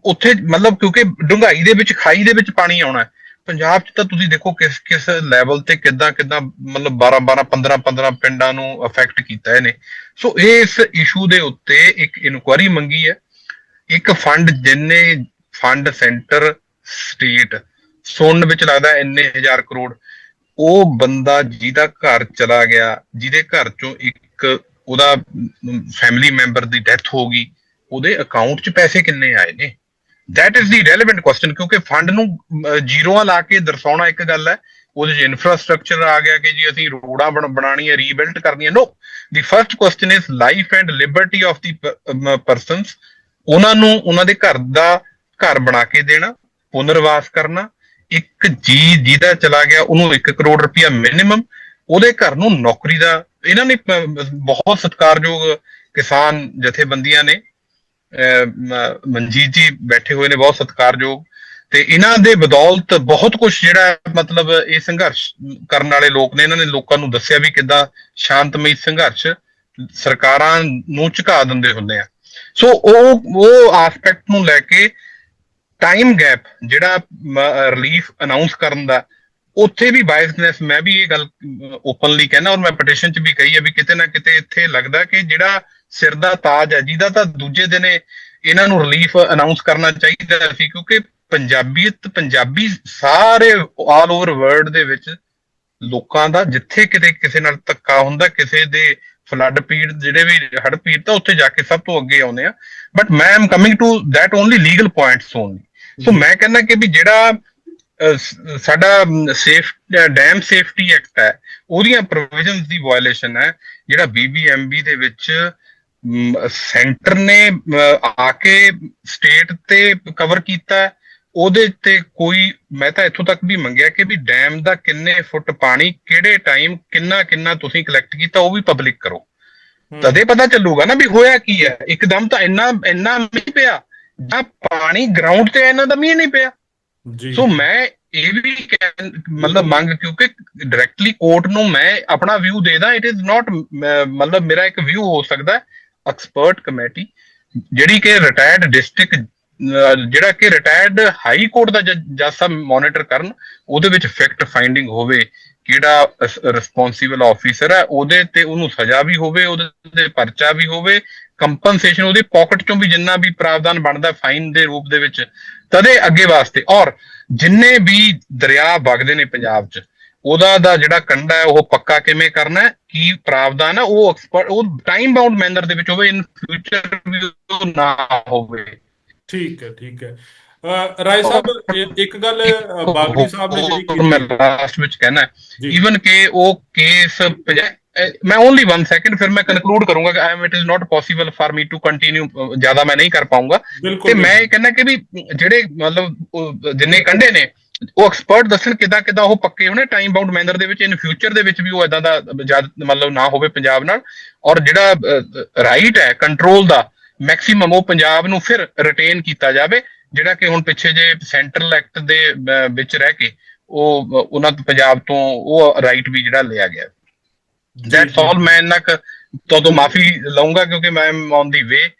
ਉੱਥੇ ਮਤਲਬ ਕਿਉਂਕਿ ਡੁੰਗਾਈ ਦੇ ਵਿੱਚ ਖਾਈ ਦੇ ਵਿੱਚ ਪਾਣੀ ਆਉਣਾ ਪੰਜਾਬ 'ਚ ਤਾਂ ਤੁਸੀਂ ਦੇਖੋ ਕਿਸ ਕਿਸ ਲੈਵਲ ਤੇ ਕਿੱਦਾਂ ਕਿੱਦਾਂ ਮਤਲਬ 12 12 15 15 ਪਿੰਡਾਂ ਨੂੰ ਅਫੈਕਟ ਕੀਤਾ ਇਹਨੇ। ਸੋ ਇਹ ਇਸ ਇਸ਼ੂ ਦੇ ਉੱਤੇ ਇੱਕ ਇਨਕੁਆਰੀ ਮੰਗੀ ਹੈ। ਇੱਕ ਫੰਡ ਜਿੰਨੇ ਫੰਡ ਸੈਂਟਰ ਸਟੇਟ ਸੁਣਨ ਵਿੱਚ ਲੱਗਦਾ ਇੰਨੇ ਹਜ਼ਾਰ ਕਰੋੜ, ਉਹ ਬੰਦਾ ਜਿਹਦਾ ਘਰ ਚਲਾ ਗਿਆ, ਜਿਹਦੇ ਘਰ ਚੋਂ ਇੱਕ ਉਹਦਾ ਫੈਮਿਲੀ ਮੈਂਬਰ ਦੀ ਡੈਥ ਹੋ ਗਈ, ਉਹਦੇ ਅਕਾਊਂਟ 'ਚ ਪੈਸੇ ਕਿੰਨੇ ਆਏ ਨੇ? That is the relevant question, ਕਿਉਂਕਿ ਫੰਡ ਨੂੰ ਜ਼ੀਰੋਆਂ ਲਾ ਕੇ ਦਰਸਾਉਣਾ ਇੱਕ ਗੱਲ ਹੈ। ਉਹਦੇ 'ਚ ਇਨਫਰਾਸਟ੍ਰਕਚਰ ਆ ਗਿਆ ਕਿ ਜੀ ਅਸੀਂ ਰੋਡਾਂ ਬਣ ਹੈ ਰੀਬਿਲਡ ਕਰਨੀ ਹੈ no the first question is life and liberty of the persons ਉਹਨਾਂ ਨੂੰ ਉਹਨਾਂ ਦੇ ਘਰ ਦਾ ਘਰ ਬਣਾ ਕੇ ਦੇਣਾ, ਪੁਨਰਵਾਸ ਕਰਨਾ। ਇੱਕ ਜੀ ਜਿਹਦਾ ਚਲਾ ਗਿਆ, ਉਹਨੂੰ 1 ਕਰੋੜ ਰੁਪਇਆ ਮਿਨੀਮਮ ਉਹਦੇ ਘਰ ਨੂੰ ਨੌਕਰੀ ਦਾ, ਇਹਨਾਂ ਨੇ ਬਹੁਤ ਸਤਿਕਾਰਯੋਗ ਕਿਸਾਨ ਜਥੇਬੰਦੀਆਂ ਨੇ। ਮਨਜੀਤ ਜੀ ਬੈਠੇ ਹੋਏ ਨੇ ਬਹੁਤ ਸਤਿਕਾਰਯੋਗ ਤੇ ਇਹਨਾਂ ਦੇ ਬਦੌਲਤ ਬਹੁਤ ਕੁਝ ਜਿਹੜਾ ਮਤਲਬ ਇਹ ਸੰਘਰਸ਼ ਕਰਨ ਵਾਲੇ ਲੋਕ ਨੇ, ਇਹਨਾਂ ਨੇ ਲੋਕਾਂ ਨੂੰ ਦੱਸਿਆ ਵੀ ਕਿੱਦਾਂ ਸ਼ਾਂਤਮਈ ਸੰਘਰਸ਼ ਸਰਕਾਰਾਂ ਨੂੰ ਝੁਕਾ ਦਿੰਦੇ ਹੁੰਦੇ ਆ। ਸੋ ਉਹ ਉਹ ਆਸਪੈਕਟ ਨੂੰ ਲੈ ਕੇ ਟਾਈਮ ਗੈਪ ਜਿਹੜਾ ਰਿਲੀਫ ਅਨਾਉਂਸ ਕਰਨ ਦਾ ਉੱਥੇ ਵੀ ਬਾਇਸਨੈਸ ਮੈਂ ਵੀ ਇਹ ਗੱਲ ਓਪਨਲੀ ਕਹਿਣਾ ਔਰ ਮੈਂ ਪਟੀਸ਼ਨ 'ਚ ਵੀ ਕਹੀ ਹੈ ਵੀ ਕਿਤੇ ਨਾ ਕਿਤੇ ਇੱਥੇ ਲੱਗਦਾ ਕਿ ਜਿਹੜਾ ਸਿਰ ਦਾ ਤਾਜ ਹੈ ਜਿਹਦਾ ਤਾਂ ਦੂਜੇ ਦਿਨ ਇਹ- ਇਹਨਾਂ ਨੂੰ ਰਿਲੀਫ ਅਨਾਉਂਸ ਕਰਨਾ ਚਾਹੀਦਾ ਸੀ ਕਿਉਂਕਿ ਪੰਜਾਬੀਅਤ ਪੰਜਾਬੀ ਸਾਰੇ ਆਲ ਓਵਰ ਵਰਲਡ ਦੇ ਵਿੱਚ ਲੋਕਾਂ ਦਾ ਜਿੱਥੇ ਕਿਤੇ ਕਿਸੇ ਨਾਲ ਧੱਕਾ ਹੁੰਦਾ ਕਿਸੇ ਦੇ ਫਲੱਡ ਪੀੜ ਜਿਹੜੇ ਵੀ ਹੜ੍ਹ ਪੀੜ ਤਾਂ ਉੱਥੇ ਜਾ ਕੇ ਸਭ ਤੋਂ ਅੱਗੇ ਆਉਂਦੇ ਆ। ਬਟ ਮੈਂ am coming to that only legal points only so ਮੈਂ ਕਹਿੰਦਾ ਕਿ ਵੀ ਜਿਹੜਾ ਸਾਡਾ ਸੇਫ ਡੈਮ ਸੇਫਟੀ ਐਕਟ ਹੈ ਉਹਦੀਆਂ ਪ੍ਰੋਵੀਜ਼ਨਸ ਦੀ ਵਾਇਓਲੇਸ਼ਨ ਹੈ ਜਿਹੜਾ ਬੀਬੀਐਮਬੀ ਦੇ ਵਿੱਚ ਸੈਂਟਰ ਨੇ ਆ ਕੇ ਸਟੇਟ ਤੇ ਕਵਰ ਕੀਤਾ। ਉਹਦੇ ਤੇ ਕੋਈ ਮੈਂ ਤਾਂ ਇੱਥੋਂ ਤੱਕ ਵੀ ਮੰਗਿਆ ਕਿ ਵੀ ਡੈਮ ਦਾ ਕਿੰਨੇ ਫੁੱਟ ਪਾਣੀ ਕਿਹੜੇ ਟਾਈਮ ਕਿੰਨਾ ਕਿੰਨਾ ਤੁਸੀਂ ਕਲੈਕਟ ਕੀਤਾ ਉਹ ਵੀ ਪਬਲਿਕ ਕਰੋ। ਤਦੇ ਪਤਾ ਚੱਲੂਗਾ ਨਾ ਵੀ ਹੋਇਆ ਕੀ ਹੈ ਇੱਕਦਮ ਤਾਂ ਇੰਨਾ ਇੰਨਾ ਮੀਂਹ ਪਿਆ ਜਾਂ ਪਾਣੀ ਗਰਾਊਂਡ ਤੇ ਇਹਨਾਂ ਦਾ ਮੀਂਹ ਨਹੀਂ ਪਿਆ ਜੀ। ਸੋ ਮੈਂ ਇਹ ਵੀ ਮਤਲਬ ਮੰਗ ਕਿਉਂਕਿ ਡਾਇਰੈਕਟਲੀ ਕੋਰਟ ਨੂੰ ਮੈਂ ਆਪਣਾ ਵਿਊ ਦੇਦਾ ਇਟ ਇਜ਼ ਨਾਟ ਮਤਲਬ ਮੇਰਾ ਇੱਕ ਵਿਊ ਹੋ ਸਕਦਾ ਐਕਸਪਰਟ ਕਮੇਟੀ, ਜਿਹੜੀ ਕਿ ਰਿਟਾਇਰਡ ਡਿਸਟ੍ਰਿਕਟ ਜਿਹੜਾ ਕਿ ਰਿਟਾਇਰਡ ਹਾਈ ਕੋਰਟ ਦਾ ਜੱਜ ਸਾਹਿਬ ਮੋਨੀਟਰ ਕਰਨ, ਉਹਦੇ ਵਿੱਚ ਫੈਕਟ ਫਾਈਂਡਿੰਗ ਹੋਵੇ, ਕਿਹੜਾ ਰਿਸਪੌਂਸੀਬਲ ਆਫੀਸਰ ਹੈ, ਉਹਦੇ ਤੇ ਉਹਨੂੰ ਸਜ਼ਾ ਵੀ ਹੋਵੇ, ਉਹਦੇ ਤੇ ਪਰਚਾ ਵੀ ਹੋਵੇ ਕੰਪਨਸੇਸ਼ਨ ਉਹਦੇ ਪਾਕਟ ਚੋਂ ਵੀ ਜਿੰਨਾ ਵੀ ਪ੍ਰਾਵਧਾਨ ਬਣਦਾ ਫਾਈਨ ਦੇ ਰੂਪ ਦੇ ਵਿੱਚ ਤਦੇ ਅੱਗੇ ਵਾਸਤੇ। ਔਰ ਜਿੰਨੇ ਵੀ ਦਰਿਆ ਵਗਦੇ ਨੇ ਪੰਜਾਬ 'ਚ ਉਹਦਾ ਦਾ ਜਿਹੜਾ ਕੰਡਾ ਹੈ ਉਹ ਪੱਕਾ ਕਿਵੇਂ ਕਰਨਾ ਹੈ? ਕੀ ਪ੍ਰਾਵਧਾਨ ਹੈ? ਉਹ ਐਕਸਪਰਟ ਉਹ ਟਾਈਮ ਬਾਉਂਡ ਮੈਨਰ ਦੇ ਵਿੱਚ ਹੋਵੇ ਇਨ ਫਿਊਚਰ ਵੀ ਉਹ ਨਾ ਹੋਵੇ। ਠੀਕ ਹੈ ਠੀਕ ਹੈ। ਰਾਏ ਸਾਹਿਬ ਇੱਕ ਗੱਲ ਬਾਗੜੀ ਸਾਹਿਬ ਨੇ ਜਿਹੜੀ ਮੈਂ ਲਾਸਟ ਵਿੱਚ ਕਹਿਣਾ ਜੀ। ਇਵਨ ਕਿ ਉਹ ਕੇਸ ਮੈਂ ਓਨਲੀ 1 ਸੈਕਿੰਡ ਫਿਰ ਮੈਂ ਕਨਕਲੂਡ ਕਰੂੰਗਾ ਕਿ I it is not possible for me to continue ਜ਼ਿਆਦਾ ਮੈਂ ਨਹੀਂ ਕਰ ਪਾਉਂਗਾ ਬਿਲਕੁਲ ਤੇ ਮੈਂ ਇਹ ਕਹਿੰਦਾ ਕਿ ਵੀ ਜਿਹੜੇ ਮਤਲਬ ਜਿੰਨੇ ਕੰਡੇ ਨੇ ਉਹ ਐਕਸਪਰਟ ਦੱਸਣ ਕਿਦਾਂ ਕਿਦਾਂ ਉਹ ਪੱਕੇ ਹੋਣੇ ਟਾਈਮ ਬਾਉਂਡ ਮੈਨਰ ਦੇ ਵਿੱਚ ਇਨ ਫਿਊਚਰ ਦੇ ਵਿੱਚ ਵੀ ਉਹ ਇਦਾਂ ਦਾ ਮਤਲਬ ਨਾ ਹੋਵੇ ਪੰਜਾਬ ਨਾਲ ਔਰ ਜਿਹੜਾ ਰਾਈਟ ਹੈ ਕੰਟਰੋਲ ਦਾ ਮੈਕਸਿਮਮ ਉਹ ਪੰਜਾਬ ਨੂੰ ਫਿਰ ਰਿਟੇਨ ਕੀਤਾ ਜਾਵੇ ਜਿਹੜਾ ਕਿ ਹੁਣ ਪਿੱਛੇ ਜੇ ਸੈਂਟਰਲ ਐਕਟ ਦੇ ਵਿੱਚ ਰਹਿ ਕੇ ਉਹ ਉਹਨਾਂ ਤੋਂ ਪੰਜਾਬ ਤੋਂ ਉਹ ਰਾਈਟ ਵੀ ਜਿਹੜਾ ਲਿਆ ਗਿਆ ਆਲ ਮੈਂ ਇੰਨਾ ਕੁ ਤੋਂ ਤੋਂ ਮਾਫੀ ਲਵਾਂਗਾ ਕਿਉਂਕਿ ਮੈਂ ਔਨ ਦੀ ਵੇ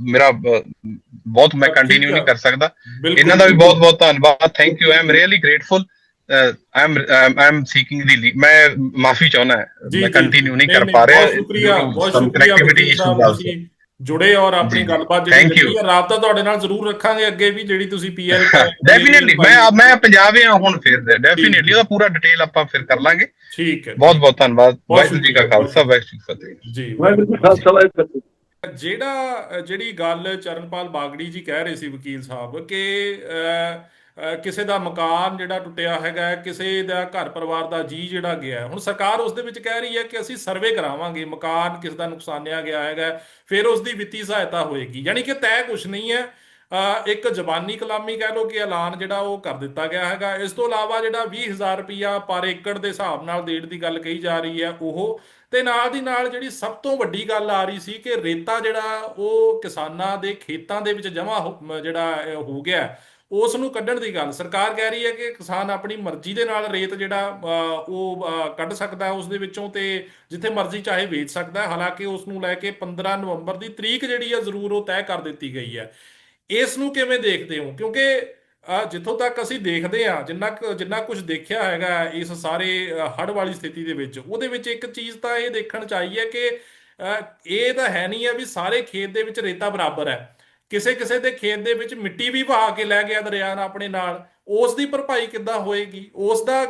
ਮੇਰਾ ਬਹੁਤ ਮੈਂ ਕੰਟੀਨਿਊ। ਨਹੀਂ ਕਰ ਸਕਦਾ। ਇਹਨਾਂ ਦਾ ਵੀ ਬਹੁਤ ਬਹੁਤ ਧੰਨਵਾਦ thank you I am really grateful I am I am seeking the ਮੈਂ ਮਾਫੀ ਚਾਹੁੰਦਾ ਮੈਂ ਕੰਟੀਨਿਊ ਨਹੀਂ ਕਰ ਪਾ ਰਿਹਾ ਬਹੁਤ ਸ਼ੁਕਰੀਆ ਬਹੁਤ ਸ਼ੁਕਰੀਆ ਜੁੜੇ ਔਰ ਆਪਣੀ। ਗੱਲਬਾਤ ਜਿਹੜੀ. ਹੈ ਰਾਬਤਾ ਤੁਹਾਡੇ ਨਾਲ ਜ਼ਰੂਰ ਰੱਖਾਂਗੇ ਅੱਗੇ ਵੀ ਜਿਹੜੀ ਤੁਸੀਂ (laughs) ਪੀਆਰ ਡੈਫੀਨਿਟਲੀ ਮੈਂ ਮੈਂ ਪੰਜਾਬ ਹੀ ਹਾਂ ਹੁਣ ਫਿਰ ਡੈਫੀਨਿਟਲੀ ਉਹਦਾ ਪੂਰਾ ਡਿਟੇਲ ਆਪਾਂ ਫਿਰ ਕਰ ਲਾਂਗੇ। ਠੀਕ ਹੈ। ਬਹੁਤ ਬਹੁਤ ਧੰਨਵਾਦ। ਵਾਹਿਗੁਰੂ ਜੀ ਕਾ ਖਾਲਸਾ ਵਾਹਿਗੁਰੂ ਜੀ ਕੀ ਫਤਿਹ। ਜੀ ਵਾਹਿਗੁਰੂ ਜੀ ਖਾਲਸਾ ਵਾਹਿਗੁਰੂ ਫਤਿਹ। ਜਿਹੜਾ ਜਿਹੜੀ ਗੱਲ ਚਰਨਪਾਲ ਬਾਗੜੀ ਜੀ ਕਹਿ ਰਹੇ ਸੀ ਵਕੀਲ ਸਾਹਿਬ ਕਿ ਕਿਸੇ ਦਾ ਮਕਾਨ ਜਿਹੜਾ ਟੁੱਟਿਆ ਹੈਗਾ ਕਿਸੇ ਦਾ ਘਰ ਪਰਿਵਾਰ ਦਾ ਜੀ ਜਿਹੜਾ ਗਿਆ ਹੁਣ ਸਰਕਾਰ ਉਸ ਦੇ ਵਿੱਚ ਕਹਿ ਰਹੀ ਹੈ ਕਿ ਅਸੀਂ ਸਰਵੇ ਕਰਾਵਾਂਗੇ, ਮਕਾਨ ਕਿਸ ਦਾ ਨੁਕਸਾਨਿਆ ਗਿਆ ਹੈਗਾ ਫਿਰ ਉਸ ਦੀ ਵਿੱਤੀ ਸਹਾਇਤਾ ਹੋਏਗੀ। ਯਾਨੀ ਕਿ ਤੈਅ ਕੁਝ ਨਹੀਂ ਹੈ। ਇੱਕ ਜ਼ਬਾਨੀ ਕਲਾਮੀ ਕਹਿ ਲਓ ਕਿ ਐਲਾਨ ਜਿਹੜਾ ਉਹ ਕਰ ਦਿੱਤਾ ਗਿਆ ਹੈਗਾ। ਇਸ ਤੋਂ ਇਲਾਵਾ ਜਿਹੜਾ 20000 ਰੁਪਇਆ ਪਰ ਏਕੜ ਦੇ ਹਿਸਾਬ ਨਾਲ ਦੇਣ ਦੀ ਗੱਲ ਕਹੀ ਜਾ ਰਹੀ ਹੈ, ਉਹ ਤੇ ਨਾਲ ਦੀ ਨਾਲ ਜਿਹੜੀ ਸਭ ਤੋਂ ਵੱਡੀ ਗੱਲ ਆ ਰਹੀ ਸੀ ਕਿ ਰੇਤਾ ਜਿਹੜਾ ਉਹ ਕਿਸਾਨਾਂ ਦੇ ਖੇਤਾਂ ਦੇ ਵਿੱਚ ਜਮਾ ਜਿਹੜਾ ਹੋ ਗਿਆ ਉਸ ਨੂੰ ਕੱਢਣ ਦੀ ਗੱਲ। ਸਰਕਾਰ ਕਹਿ ਰਹੀ ਹੈ ਕਿ ਕਿਸਾਨ ਆਪਣੀ ਮਰਜ਼ੀ ਦੇ ਨਾਲ ਰੇਤ ਜਿਹੜਾ ਉਹ ਕੱਢ ਸਕਦਾ ਹੈ ਉਸ ਦੇ ਵਿੱਚੋਂ ਤੇ ਜਿੱਥੇ ਮਰਜ਼ੀ ਚਾਹੇ ਵੇਚ ਸਕਦਾ ਹਾਲਾਂਕਿ ਉਸ ਨੂੰ ਲੈ ਕੇ 15 ਨਵੰਬਰ ਦੀ ਤਰੀਕ ਜਿਹੜੀ ਹੈ ਜ਼ਰੂਰ ਉਹ ਤੈਅ ਕਰ ਦਿੱਤੀ ਗਈ ਹੈ। ਇਸ ਨੂੰ ਕਿਵੇਂ ਦੇਖਦੇ ਹੋ? ਕਿਉਂਕਿ ਜਿੱਥੋਂ ਤੱਕ ਅਸੀਂ ਦੇਖਦੇ ਹਾਂ, ਜਿੰਨਾ ਕੁ- ਜਿੰਨਾ ਕੁਝ ਦੇਖਿਆ ਹੈਗਾ ਇਸ ਸਾਰੇ ਹੜ ਵਾਲੀ ਸਥਿਤੀ ਦੇ ਵਿੱਚ, ਉਹਦੇ ਵਿੱਚ ਇੱਕ ਚੀਜ਼ ਤਾਂ ਇਹ ਦੇਖਣ ਚ ਆਈ ਹੈ ਕਿ ਇਹ ਤਾਂ ਹੈ ਨਹੀਂ ਹੈ ਵੀ ਸਾਰੇ ਖੇਤ ਦੇ ਵਿੱਚ ਰੇਤਾ ਬਰਾਬਰ ਹੈ। ਕਿਸੇ ਕਿਸੇ ਦੇ ਖੇਤ ਦੇ ਵਿੱਚ ਮਿੱਟੀ ਵੀ ਵਹਾ ਕੇ ਲੈ ਗਿਆ ਦਰਿਆ ਨਾਲ ਆਪਣੇ ਨਾਲ। ਉਸ ਦੀ ਭਰਪਾਈ ਕਿੱਦਾਂ ਹੋਏਗੀ? ਉਸ ਦਾ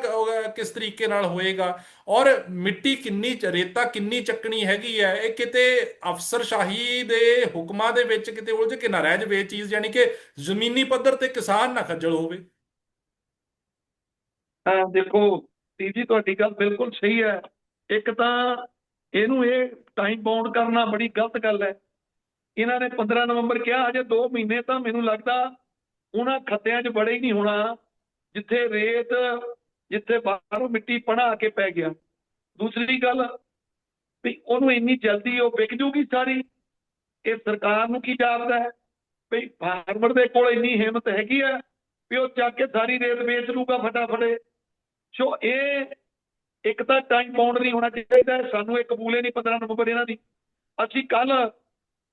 ਕਿਸ ਤਰੀਕੇ ਨਾਲ ਹੋਏਗਾ? ਔਰ ਮਿੱਟੀ ਕਿੰਨੀ ਰੇਤਾ ਕਿੰਨੀ ਚੱਕਣੀ ਹੈਗੀ ਹੈ? ਇਹ ਕਿਤੇ ਅਫਸਰਸ਼ਾਹੀ ਦੇ ਹੁਕਮਾਂ ਦੇ ਵਿੱਚ ਕਿਤੇ ਉਲਝ ਕੇ ਨਾ ਰਹਿ ਜਾਵੇ ਇਹ ਚੀਜ਼, ਯਾਨੀ ਕਿ ਜ਼ਮੀਨੀ ਪੱਧਰ ਤੇ ਕਿਸਾਨ ਨਾ ਖੱਜਲ ਹੋਵੇ। ਹਾਂ, ਦੇਖੋ ਜੀ ਤੁਹਾਡੀ ਗੱਲ ਬਿਲਕੁਲ ਸਹੀ ਹੈ। ਇੱਕ ਤਾਂ ਇਹਨੂੰ ਇਹ ਟਾਈਮ ਬਾਉਂਡ ਕਰਨਾ ਬੜੀ ਗਲਤ ਗੱਲ ਹੈ। ਇਹਨਾਂ ਨੇ 15 ਨਵੰਬਰ ਕਿਹਾ, ਹਜੇ 2 ਮਹੀਨੇ ਤਾਂ ਮੈਨੂੰ ਲੱਗਦਾ ਉਹਨਾਂ ਖੱਤਿਆਂ 'ਚ ਬੜੇ ਹੀ ਨਹੀਂ ਹੋਣਾ, ਜਿੱਥੇ ਰੇਤ, ਜਿੱਥੇ ਬਾਹਰੋਂ ਮਿੱਟੀ ਪਣਾ ਕੇ ਪੈ ਗਿਆ। ਦੂਸਰੀ ਗੱਲ ਵੀ ਉਹਨੂੰ ਇੰਨੀ ਜਲਦੀ ਉਹ ਵਿਕ ਜੂਗੀ ਸਾਰੀ, ਇਹ ਸਰਕਾਰ ਨੂੰ ਕੀ ਜਾਪਦਾ ਹੈ? ਵੀ ਫਾਰਮਰ ਦੇ ਕੋਲ ਇੰਨੀ ਹਿੰਮਤ ਹੈਗੀ ਹੈ ਵੀ ਉਹ ਚੱਕ ਕੇ ਸਾਰੀ ਰੇਤ ਵੇਚ ਲੂਗਾ ਫਟਾਫਟੇ। ਸੋ ਇਹ ਇੱਕ ਤਾਂ ਟਾਈਮ ਬਾਉਂਡ ਨਹੀਂ ਹੋਣਾ ਚਾਹੀਦਾ ਸਾਨੂੰ ਇਹ ਕਬੂਲੇ ਹੀ ਨਹੀਂ 15 ਨਵੰਬਰ ਇਹਨਾਂ ਦੀ। ਅਸੀਂ ਕੱਲ